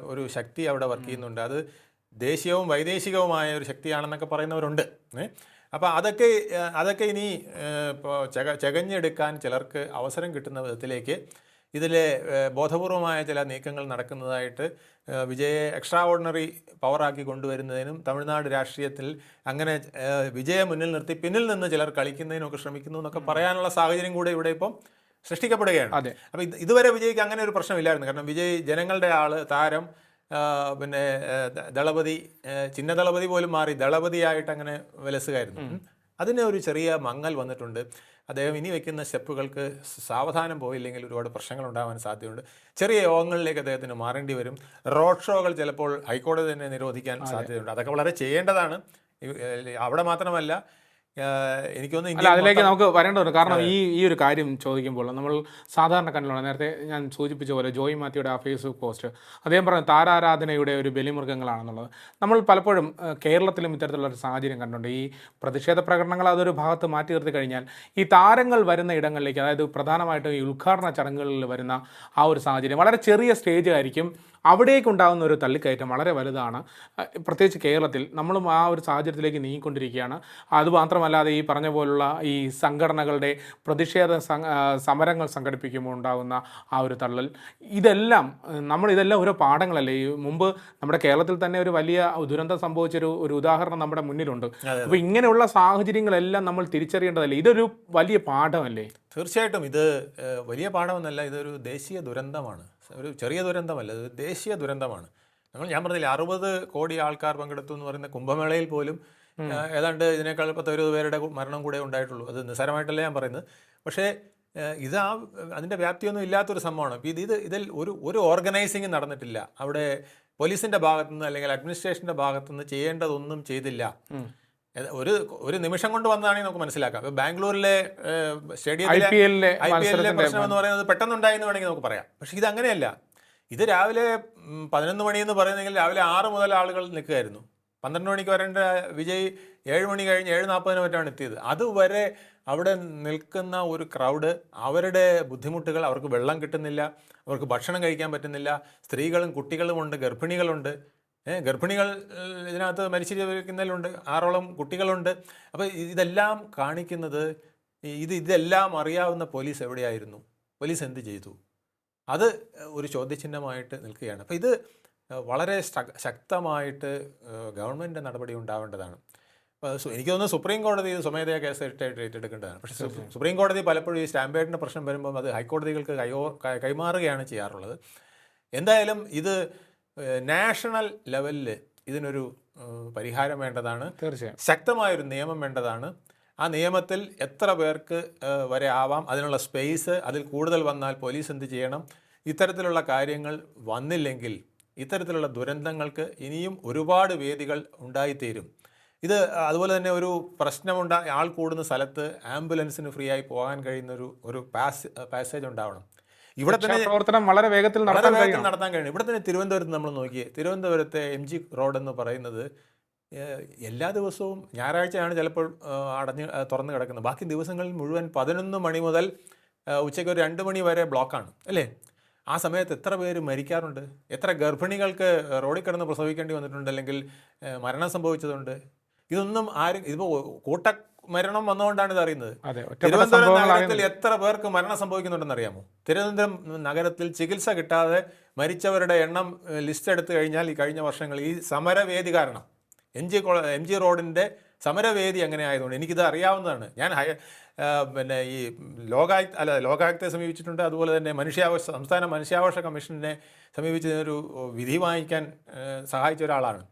ഒരു ശക്തി അവിടെ വർക്ക് ചെയ്യുന്നുണ്ട്. അത് ദേശീയവും വൈദേശികവുമായ ഒരു ശക്തിയാണെന്നൊക്കെ പറയുന്നവരുണ്ട്. അപ്പോൾ അതൊക്കെ അതൊക്കെ ഇനി ഇപ്പോൾ ചക ചകഞ്ഞെടുക്കാൻ ചിലർക്ക് അവസരം കിട്ടുന്ന വിധത്തിലേക്ക് ഇതിലെ ബോധപൂർവമായ ചില നീക്കങ്ങൾ നടക്കുന്നതായിട്ട് വിജയെ എക്സ്ട്രാ ഓർഡിനറി പവറാക്കി കൊണ്ടുവരുന്നതിനും തമിഴ്നാട് രാഷ്ട്രീയത്തിൽ അങ്ങനെ വിജയെ മുന്നിൽ നിർത്തി പിന്നിൽ നിന്ന് ചിലർ കളിക്കുന്നതിനൊക്കെ ശ്രമിക്കുന്നു എന്നൊക്കെ പറയാനുള്ള സാഹചര്യം കൂടെ ഇവിടെ ഇപ്പം സൃഷ്ടിക്കപ്പെടുകയാണ്. അതെ. അപ്പോൾ ഇതുവരെ വിജയ്ക്ക് അങ്ങനെ ഒരു പ്രശ്നമില്ലായിരുന്നു. കാരണം വിജയ് ജനങ്ങളുടെ ആൾ താരം പിന്നെ ദളപതി ചിന്ന ദളപതി പോലും മാറി ദളപതിയായിട്ട് അങ്ങനെ വിലസുകയായിരുന്നു. അതിന് ഒരു ചെറിയ മങ്ങൽ വന്നിട്ടുണ്ട്. അദ്ദേഹം ഇനി വെക്കുന്ന സ്റ്റെപ്പുകൾക്ക് സാവധാനം പോയില്ലെങ്കിൽ ഒരുപാട് പ്രശ്നങ്ങൾ ഉണ്ടാവാൻ സാധ്യതയുണ്ട്. ചെറിയ യോഗങ്ങളിലേക്ക് അദ്ദേഹത്തിന് മാറേണ്ടി വരും. റോഡ് ഷോകൾ ചിലപ്പോൾ ഹൈക്കോടതി തന്നെ നിരോധിക്കാൻ സാധ്യതയുണ്ട്. അതൊക്കെ വളരെ ചെയ്യേണ്ടതാണ്. അവിടെ മാത്രമല്ല എനിക്ക് തോന്നുന്നു അതിലേക്ക് നമുക്ക് വരേണ്ടതുണ്ട് കാരണം ഈ ഈ ഒരു കാര്യം ചോദിക്കുമ്പോൾ നമ്മൾ സാധാരണ കണ്ടിട്ടുണ്ട് നേരത്തെ ഞാൻ സൂചിപ്പിച്ച പോലെ ജോയി മാത്യുടെ ആ ഫേസ്ബുക്ക് പോസ്റ്റ് അദ്ദേഹം പറഞ്ഞു താരാരാധനയുടെ ഒരു ബലിമൃഗങ്ങളാണെന്നുള്ളത്. നമ്മൾ പലപ്പോഴും കേരളത്തിലും ഇത്തരത്തിലുള്ള ഒരു സാഹചര്യം കണ്ടിട്ടുണ്ട്. ഈ പ്രതിഷേധ പ്രകടനങ്ങൾ അതൊരു ഭാഗത്ത് മാറ്റി നിർത്തി കഴിഞ്ഞാൽ ഈ താരങ്ങൾ വരുന്ന ഇടങ്ങളിലേക്ക് അതായത് പ്രധാനമായിട്ടും ഈ ഉദ്ഘാടന ചടങ്ങുകളിൽ വരുന്ന ആ ഒരു സാഹചര്യം വളരെ ചെറിയ സ്റ്റേജ് ആയിരിക്കും അവിടേക്കുണ്ടാകുന്ന ഒരു തള്ളിക്കയറ്റം വളരെ വലുതാണ്. പ്രത്യേകിച്ച് കേരളത്തിൽ നമ്മളും ആ ഒരു സാഹചര്യത്തിലേക്ക് നീങ്ങിക്കൊണ്ടിരിക്കുകയാണ്. അതുമാത്രമല്ലാതെ ഈ പറഞ്ഞ പോലുള്ള ഈ സംഘടനകളുടെ പ്രതിഷേധ സമരങ്ങൾ സംഘടിപ്പിക്കുമ്പോൾ ഉണ്ടാകുന്ന ആ ഒരു തള്ളൽ. ഇതെല്ലാം നമ്മൾ ഇതെല്ലാം ഓരോ പാഠങ്ങളല്ലേ? ഈ മുമ്പ് നമ്മുടെ കേരളത്തിൽ തന്നെ ഒരു വലിയ ദുരന്തം സംഭവിച്ചൊരു ഒരു ഉദാഹരണം നമ്മുടെ മുന്നിലുണ്ട്. അപ്പോൾ ഇങ്ങനെയുള്ള സാഹചര്യങ്ങളെല്ലാം നമ്മൾ തിരിച്ചറിയേണ്ടതല്ലേ? ഇതൊരു വലിയ പാഠമല്ലേ? തീർച്ചയായിട്ടും ഇത് വലിയ പാഠമെന്നല്ല ഇതൊരു ദേശീയ ദുരന്തമാണ്. ഒരു ചെറിയ ദുരന്തമല്ല ഇത് ദേശീയ ദുരന്തമാണ്. നമ്മൾ ഞാൻ പറഞ്ഞില്ല അറുപത് കോടി ആൾക്കാർ പങ്കെടുത്തു എന്ന് പറയുന്ന കുംഭമേളയിൽ പോലും ഏതാണ്ട് ഇതിനേക്കാൾ പത്ത് ഇരുപത് പേരുടെ മരണം കൂടെ ഉണ്ടായിട്ടുള്ളൂ. അത് നിസ്സാരമായിട്ടല്ല ഞാൻ പറയുന്നത്. പക്ഷേ ഇത് ആ അതിന്റെ വ്യാപ്തിയൊന്നും ഇല്ലാത്തൊരു സംഭവമാണ്. ഇപ്പം ഇത് ഇത് ഇതിൽ ഒരു ഒരു ഓർഗനൈസിങ് നടന്നിട്ടില്ല. അവിടെ പോലീസിന്റെ ഭാഗത്തുനിന്ന് അല്ലെങ്കിൽ അഡ്മിനിസ്ട്രേഷന്റെ ഭാഗത്തുനിന്ന് ചെയ്യേണ്ടതൊന്നും ചെയ്തില്ല. ഒരു ഒരു നിമിഷം കൊണ്ട് വന്നതാണെങ്കിൽ നമുക്ക് മനസ്സിലാക്കാം. ബാംഗ്ലൂരിലെ സ്റ്റേഡിയത്തിലെ ഐ പി എല്ലിലെ പ്രശ്നം എന്ന് പറയുന്നത് പെട്ടെന്നുണ്ടായെന്ന് വേണമെങ്കിൽ നമുക്ക് പറയാം. പക്ഷേ ഇത് അങ്ങനെയല്ല ഇത് രാവിലെ പതിനൊന്ന് മണി എന്ന് പറയുന്നെങ്കിൽ രാവിലെ ആറ് മുതൽ ആളുകൾ നിൽക്കുകയായിരുന്നു. പന്ത്രണ്ട് മണിക്ക് വരേണ്ട വിജയ് ഏഴ് മണി കഴിഞ്ഞ് ഏഴ് നാൽപ്പതിന് മറ്റാണ് എത്തിയത്. അതുവരെ അവിടെ നിൽക്കുന്ന ഒരു ക്രൗഡ് അവരുടെ ബുദ്ധിമുട്ടുകൾ അവർക്ക് വെള്ളം കിട്ടുന്നില്ല അവർക്ക് ഭക്ഷണം കഴിക്കാൻ പറ്റുന്നില്ല സ്ത്രീകളും കുട്ടികളുമുണ്ട് ഗർഭിണികളുണ്ട്. ഗർഭിണികൾ ഇതിനകത്ത് മരിച്ചിരിക്കുന്നതിലുണ്ട് ആറോളം കുട്ടികളുണ്ട്. അപ്പോൾ ഇതെല്ലാം കാണിക്കുന്നത് ഇത് ഇതെല്ലാം അറിയാവുന്ന പോലീസ് എവിടെയായിരുന്നു? പോലീസ് എന്ത് ചെയ്തു? അത് ഒരു ചോദ്യചിഹ്നമായിട്ട് നിൽക്കുകയാണ്. അപ്പോൾ ഇത് വളരെ ശക്തമായിട്ട് ഗവൺമെന്റ് നടപടി ഉണ്ടാവേണ്ടതാണ്. എനിക്ക് തോന്നുന്നു സുപ്രീം കോടതി ഇത് സ്വമേധയാ കേസ് ഏറ്റ- ഏറ്റെടുക്കേണ്ടതാണ് പക്ഷേ സുപ്രീം കോടതി പലപ്പോഴും ഈ സ്റ്റാമ്പേഡിന്റെ പ്രശ്നം വരുമ്പോൾ അത് ഹൈക്കോടതികൾക്ക് കൈമാറുകയാണ് ചെയ്യാറുള്ളത്. എന്തായാലും ഇത് നാഷണൽ ലെവലിൽ ഇതിനൊരു പരിഹാരം വേണ്ടതാണ്. തീർച്ചയായും. ശക്തമായൊരു നിയമം വേണ്ടതാണ്. ആ നിയമത്തിൽ എത്ര പേർക്ക് വരെ ആവാം അതിനുള്ള സ്പേസ് അതിൽ കൂടുതൽ വന്നാൽ പോലീസ് എന്ത് ചെയ്യണം? ഇത്തരത്തിലുള്ള കാര്യങ്ങൾ വന്നില്ലെങ്കിൽ ഇത്തരത്തിലുള്ള ദുരന്തങ്ങൾക്ക് ഇനിയും ഒരുപാട് വേദികൾ ഉണ്ടായിത്തീരും. ഇത് അതുപോലെ തന്നെ ഒരു പ്രശ്നമുണ്ടാ ആൾ കൂടുന്ന സ്ഥലത്ത് ആംബുലൻസിന് ഫ്രീ ആയി പോകാൻ കഴിയുന്ന ഒരു ഒരു പാസ് പാസേജ് ഉണ്ടാവണം. ഇവിടെ തന്നെ പ്രവർത്തനം വളരെ വേഗത്തിൽ നടത്താൻ നടത്താൻ കഴിയും ഇവിടെ തന്നെ തിരുവനന്തപുരത്ത് നമ്മൾ നോക്കിയേ. തിരുവനന്തപുരത്തെ എം ജി റോഡ് എന്ന് പറയുന്നത് എല്ലാ ദിവസവും ഞായറാഴ്ചയാണ് ചിലപ്പോൾ അടഞ്ഞ് തുറന്ന് കിടക്കുന്നത്. ബാക്കി ദിവസങ്ങളിൽ മുഴുവൻ പതിനൊന്ന് മണി മുതൽ ഉച്ചയ്ക്ക് ഒരു രണ്ട് മണി വരെ ബ്ലോക്കാണ്. അല്ലേ? ആ സമയത്ത് എത്ര പേര് മരിക്കാറുണ്ട്? എത്ര ഗർഭിണികൾക്ക് റോഡിൽ കിടന്ന് പ്രസവിക്കേണ്ടി വന്നിട്ടുണ്ട് അല്ലെങ്കിൽ മരണം സംഭവിച്ചതുണ്ട്? ഇതൊന്നും ആരും ഇതിപ്പോൾ കൂട്ട മരണം വന്നുകൊണ്ടാണ് ഇത് അറിയുന്നത്. തിരുവനന്തപുരം നഗരത്തിൽ എത്ര പേർക്ക് മരണം സംഭവിക്കുന്നുണ്ടെന്ന് അറിയാമോ തിരുവനന്തപുരം നഗരത്തിൽ ചികിത്സ കിട്ടാതെ മരിച്ചവരുടെ എണ്ണം ലിസ്റ്റ് എടുത്തു കഴിഞ്ഞാൽ ഈ കഴിഞ്ഞ വർഷങ്ങൾ ഈ സമരവേദി കാരണം എം ജി എം ജി റോഡിന്റെ സമരവേദി അങ്ങനെ ആയതുകൊണ്ട് എനിക്കിത് അറിയാവുന്നതാണ്. ഞാൻ പിന്നെ ഈ ലോകായുക്ത അല്ല ലോകായുക്തയെ സമീപിച്ചിട്ടുണ്ട്. അതുപോലെ തന്നെ മനുഷ്യാവകാശ സംസ്ഥാന മനുഷ്യാവകാശ കമ്മീഷനെ സമീപിച്ചതിനൊരു വിധി വാങ്ങിക്കാൻ സഹായിച്ച ഒരാളാണ്.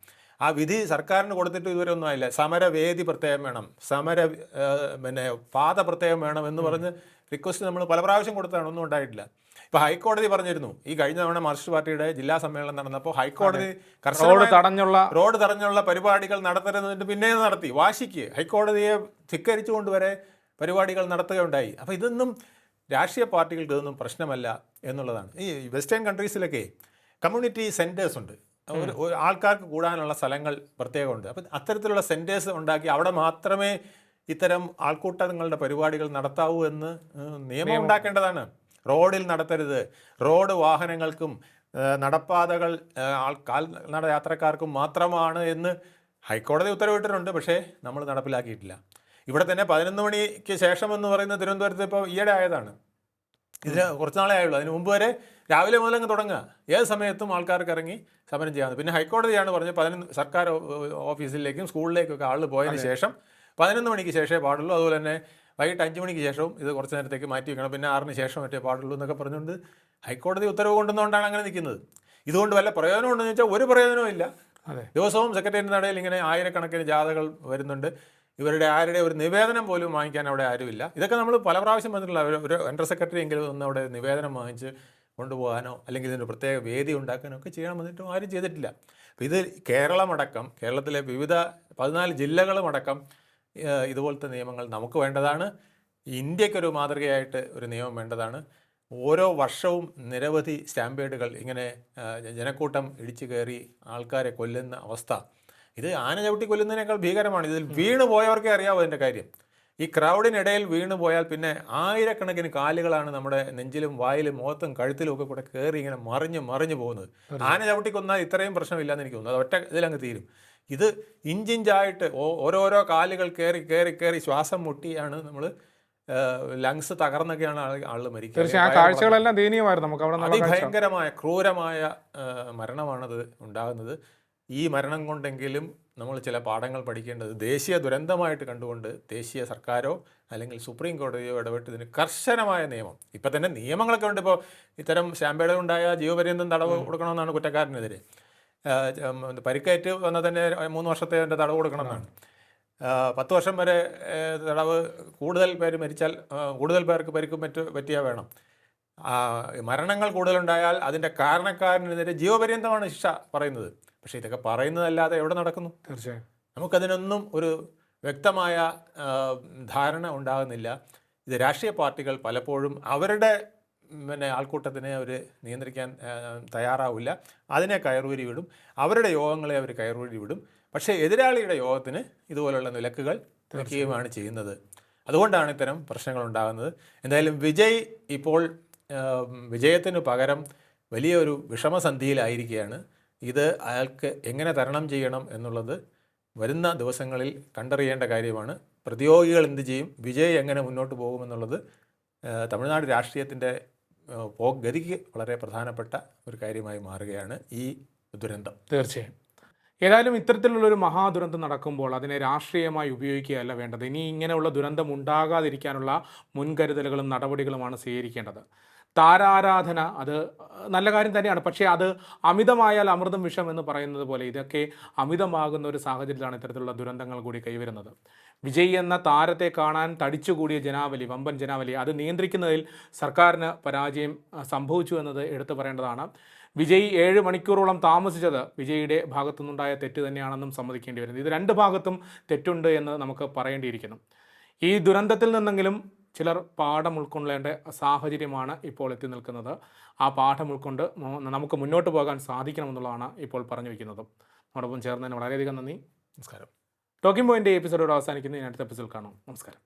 ആ വിധി സർക്കാരിന് കൊടുത്തിട്ട് ഇതുവരെ ഒന്നും ആയില്ല. സമരവേദി പ്രത്യേകം വേണം. സമര പിന്നെ പാത പ്രത്യേകം വേണം എന്ന് പറഞ്ഞ് റിക്വസ്റ്റ് നമ്മൾ പല പ്രാവശ്യം കൊടുത്തതാണ്. ഒന്നും ഉണ്ടായിട്ടില്ല. ഇപ്പൊ ഹൈക്കോടതി പറഞ്ഞിരുന്നു. ഈ കഴിഞ്ഞ തവണ മാർക്സിസ്റ്റ് പാർട്ടിയുടെ ജില്ലാ സമ്മേളനം നടന്നപ്പോൾ ഹൈക്കോടതി റോഡ് തടഞ്ഞുള്ള റോഡ് തടഞ്ഞുള്ള പരിപാടികൾ നടത്തരുന്നതിന് പിന്നെ നടത്തി. വാശിക്ക് ഹൈക്കോടതിയെ ധിക്കരിച്ചുകൊണ്ട് വരെ പരിപാടികൾ നടത്തുകയുണ്ടായി. അപ്പോൾ ഇതൊന്നും രാഷ്ട്രീയ പാർട്ടികൾക്ക് ഇതൊന്നും പ്രശ്നമല്ല എന്നുള്ളതാണ്. ഈ വെസ്റ്റേൺ കൺട്രീസിലൊക്കെ കമ്മ്യൂണിറ്റി സെന്റേഴ്സ് ഉണ്ട്. ഒരു ഒരു ആൾക്കാർക്ക് കൂടാനുള്ള സ്ഥലങ്ങൾ പ്രത്യേകമുണ്ട്. അപ്പം അത്തരത്തിലുള്ള സെന്റേഴ്സ് ഉണ്ടാക്കി അവിടെ മാത്രമേ ഇത്തരം ആൾക്കൂട്ടങ്ങളുടെ പരിപാടികൾ നടത്താവൂ എന്ന് നിയമം ഉണ്ടാക്കേണ്ടതാണ്. റോഡിൽ നടത്തരുത്. റോഡ് വാഹനങ്ങൾക്കും നടപ്പാതകൾ ആൾ ആൾ കാൽനട യാത്രക്കാർക്കും മാത്രമാണ് എന്ന് ഹൈക്കോടതി ഉത്തരവിട്ടിട്ടുണ്ട്. പക്ഷേ നമ്മൾ നടപ്പിലാക്കിയിട്ടില്ല. ഇവിടെ തന്നെ പതിനൊന്ന് മണിക്ക് ശേഷം എന്ന് പറയുന്ന തിരുവനന്തപുരത്ത് ഇപ്പോൾ ഈയിടെ ആയതാണ്. ഇതിന് കുറച്ച് നാളേ ആയുള്ളൂ. അതിന് മുമ്പ് വരെ രാവിലെ മുതൽ അങ്ങ് തുടങ്ങുക. ഏത് സമയത്തും ആൾക്കാർക്ക് ഇറങ്ങി സമരം ചെയ്യാമെന്ന് പിന്നെ ഹൈക്കോടതിയാണ് പറഞ്ഞത് പതിനൊന്ന് സർക്കാർ ഓഫീസിലേക്കും സ്കൂളിലേക്കൊക്കെ ആൾ പോയതിന് ശേഷം പതിനൊന്ന് മണിക്ക് ശേഷമേ പാടുള്ളൂ. അതുപോലെ തന്നെ വൈകിട്ട് അഞ്ച് മണിക്ക് ശേഷവും ഇത് കുറച്ച് നേരത്തേക്ക് മാറ്റി വെക്കണം. പിന്നെ ആറിന് ശേഷം മറ്റേ പാടുള്ളൂ എന്നൊക്കെ പറഞ്ഞുകൊണ്ട് ഹൈക്കോടതി ഉത്തരവ് കൊണ്ടുവന്നുകൊണ്ടാണ് അങ്ങനെ നിൽക്കുന്നത്. ഇതുകൊണ്ട് വല്ല പ്രയോജനം ഉണ്ടെന്ന് വെച്ചാൽ ഒരു പ്രയോജനവും ഇല്ല. അതെ. ദിവസവും സെക്രട്ടേറിയറ്റിന്റെ നടയിൽ ഇങ്ങനെ ആയിരക്കണക്കിന് ജാഥകൾ വരുന്നുണ്ട്. ഇവരുടെ ആരുടെ ഒരു നിവേദനം പോലും വാങ്ങിക്കാൻ അവിടെ ആരുമില്ല. ഇതൊക്കെ നമ്മൾ പല പ്രാവശ്യം വന്നിട്ടുള്ള ഒരു- അണ്ടർ സെക്രട്ടറി എങ്കിലും ഒന്ന് അവിടെ നിവേദനം വാങ്ങിച്ച് കൊണ്ടുപോകാനോ അല്ലെങ്കിൽ ഇതിന്റെ പ്രത്യേക വേദി ഉണ്ടാക്കാനോ ഒക്കെ ചെയ്യാൻ വന്നിട്ടും ആരും ചെയ്തിട്ടില്ല. അപ്പോൾ ഇത് കേരളമടക്കം കേരളത്തിലെ വിവിധ പതിനാല് ജില്ലകളുമടക്കം ഇതുപോലത്തെ നിയമങ്ങൾ നമുക്ക് വേണ്ടതാണ്. ഇന്ത്യക്കൊരു മാതൃകയായിട്ട് ഒരു നിയമം വേണ്ടതാണ്. ഓരോ വർഷവും നിരവധി സ്റ്റാമ്പേഡുകൾ ഇങ്ങനെ ജനക്കൂട്ടം ഇടിച്ചു കയറി ആൾക്കാരെ കൊല്ലുന്ന അവസ്ഥ. ഇത് ആന ചവിട്ടി കൊല്ലുന്നതിനേക്കാൾ ഭീകരമാണ്. ഇതിൽ വീണ് പോയവർക്കേ അറിയാവൂ അതിന്റെ കാര്യം. ഈ ക്രൗഡിനിടയിൽ വീണ് പോയാൽ പിന്നെ ആയിരക്കണക്കിന് കാലുകളാണ് നമ്മുടെ നെഞ്ചിലും വായിലും മുഖത്തും കഴുത്തിലും ഒക്കെ കൂടെ കയറി ഇങ്ങനെ മറിഞ്ഞ് മറിഞ്ഞ് പോകുന്നത്. ആന ചവിട്ടി കൊന്നാൽ ഇത്രയും പ്രശ്നമില്ലാന്ന് എനിക്ക് തോന്നുന്നു. അത് ഒറ്റ ഇതിലങ്ങ് തീരും. ഇത് ഇഞ്ചിഞ്ചായിട്ട് ഓ- ഓരോരോ കാലുകൾ കയറി കയറി കയറി ശ്വാസം മുട്ടിയാണ് നമ്മൾ ലങ്സ് തകർന്നൊക്കെയാണ് ആൾ മരിക്കുന്നത് അതിഭയങ്കരമായ ക്രൂരമായ മരണമാണത് ഉണ്ടാകുന്നത്. ഈ മരണം കൊണ്ടെങ്കിലും നമ്മൾ ചില പാഠങ്ങൾ പഠിക്കേണ്ടത് ദേശീയ ദുരന്തമായിട്ട് കണ്ടുകൊണ്ട് ദേശീയ സർക്കാരോ അല്ലെങ്കിൽ സുപ്രീം കോടതിയോ ഇടപെട്ട് ഇതിന് കർശനമായ നിയമം. ഇപ്പം തന്നെ നിയമങ്ങളൊക്കെ ഉണ്ട്. ഇപ്പോൾ ഇത്തരം സ്റ്റാമ്പേഡ് ഉണ്ടായ ജീവപര്യന്തം തടവ് കൊടുക്കണമെന്നാണ് കുറ്റക്കാരനെതിരെ. പരിക്കേറ്റ് വന്നാൽ തന്നെ മൂന്ന് വർഷത്തെ അതിന്റെ തടവ് കൊടുക്കണമെന്നാണ്. പത്ത് വർഷം വരെ തടവ് കൂടുതൽ പേര് മരിച്ചാൽ കൂടുതൽ പേർക്ക് പരിക്കും മറ്റ് പറ്റിയാൽ വേണം. മരണങ്ങൾ കൂടുതലുണ്ടായാൽ അതിന്റെ കാരണക്കാരനെതിരെ ജീവപര്യന്തമാണ് ശിക്ഷ പറയുന്നത്. പക്ഷേ ഇതൊക്കെ പറയുന്നതല്ലാതെ എവിടെ നടക്കുന്നു? തീർച്ചയായും. നമുക്കതിനൊന്നും ഒരു വ്യക്തമായ ധാരണ ഉണ്ടാകുന്നില്ല. ഇത് രാഷ്ട്രീയ പാർട്ടികൾ പലപ്പോഴും അവരുടെ പിന്നെ ആൾക്കൂട്ടത്തിനെ അവർ നിയന്ത്രിക്കാൻ തയ്യാറാവില്ല. അതിനെ കയറൂരി വിടും. അവരുടെ യോഗങ്ങളെ അവർ കയറൂരി വിടും. പക്ഷേ എതിരാളിയുടെ യോഗത്തിന് ഇതുപോലുള്ള നിലക്കുകൾ വയ്ക്കുകയുമാണ് ചെയ്യുന്നത്. അതുകൊണ്ടാണ് ഇത്തരം പ്രശ്നങ്ങൾ ഉണ്ടാകുന്നത്. എന്തായാലും വിജയ് ഇപ്പോൾ വിജയത്തിന് പകരം വലിയൊരു വിഷമസന്ധിയിലായിരിക്കുകയാണ്. ഇത് അയാൾക്ക് എങ്ങനെ തരണം ചെയ്യണം എന്നുള്ളത് വരുന്ന ദിവസങ്ങളിൽ കണ്ടറിയേണ്ട കാര്യമാണ്. പ്രതിയോഗികൾ എന്ത് ചെയ്യും? വിജയ് എങ്ങനെ മുന്നോട്ട് പോകുമെന്നുള്ളത് തമിഴ്നാട് രാഷ്ട്രീയത്തിന്റെ ഗതിക്ക് വളരെ പ്രധാനപ്പെട്ട ഒരു കാര്യമായി മാറുകയാണ് ഈ ദുരന്തം. തീർച്ചയായും. ഏതായാലും ഇത്തരത്തിലുള്ളൊരു മഹാദുരന്തം നടക്കുമ്പോൾ അതിനെ രാഷ്ട്രീയമായി ഉപയോഗിക്കുകയല്ല വേണ്ടത്. ഇനി ഇങ്ങനെയുള്ള ദുരന്തം ഉണ്ടാകാതിരിക്കാനുള്ള മുൻകരുതലുകളും നടപടികളുമാണ് സ്വീകരിക്കേണ്ടത്. താരാരാധന അത് നല്ല കാര്യം തന്നെയാണ്. പക്ഷേ അത് അമിതമായാൽ അമൃതം വിഷം എന്ന് പറയുന്നത് പോലെ ഇതൊക്കെ അമിതമാകുന്ന ഒരു സാഹചര്യത്തിലാണ് ഇത്തരത്തിലുള്ള ദുരന്തങ്ങൾ കൂടി കൈവരുന്നത്. വിജയ് എന്ന താരത്തെ കാണാൻ തടിച്ചുകൂടിയ ജനാവലി വമ്പൻ ജനാവലി അത് നിയന്ത്രിക്കുന്നതിൽ സർക്കാരിന് പരാജയം സംഭവിച്ചു എന്നത് എടുത്തു പറയേണ്ടതാണ്. വിജയ് ഏഴ് മണിക്കൂറോളം താമസിച്ചത് വിജയിയുടെ ഭാഗത്തുനിന്നുണ്ടായ തെറ്റ് തന്നെയാണെന്നും സമ്മതിക്കേണ്ടി വരുന്നത് ഇത് രണ്ട് ഭാഗത്തും തെറ്റുണ്ട് എന്ന് നമുക്ക് പറയേണ്ടിയിരിക്കുന്നു. ഈ ദുരന്തത്തിൽ നിന്നെങ്കിലും ചിലർ പാഠം ഉൾക്കൊള്ളേണ്ട സാഹചര്യമാണ് ഇപ്പോൾ എത്തി നിൽക്കുന്നത്. ആ പാഠം ഉൾക്കൊണ്ട് നമുക്ക് മുന്നോട്ട് പോകാൻ സാധിക്കണമെന്നുള്ളതാണ് ഇപ്പോൾ പറഞ്ഞു വയ്ക്കുന്നത്. നമ്മോടൊപ്പം ചേർന്നതിന് വളരെയധികം നന്ദി. നമസ്കാരം. ടോക്കിംഗ് പോയിന്റ് എപ്പിസോഡോട് അവസാനിക്കുന്നു. അടുത്ത എപ്പിസോഡ് കാണാം. നമസ്കാരം.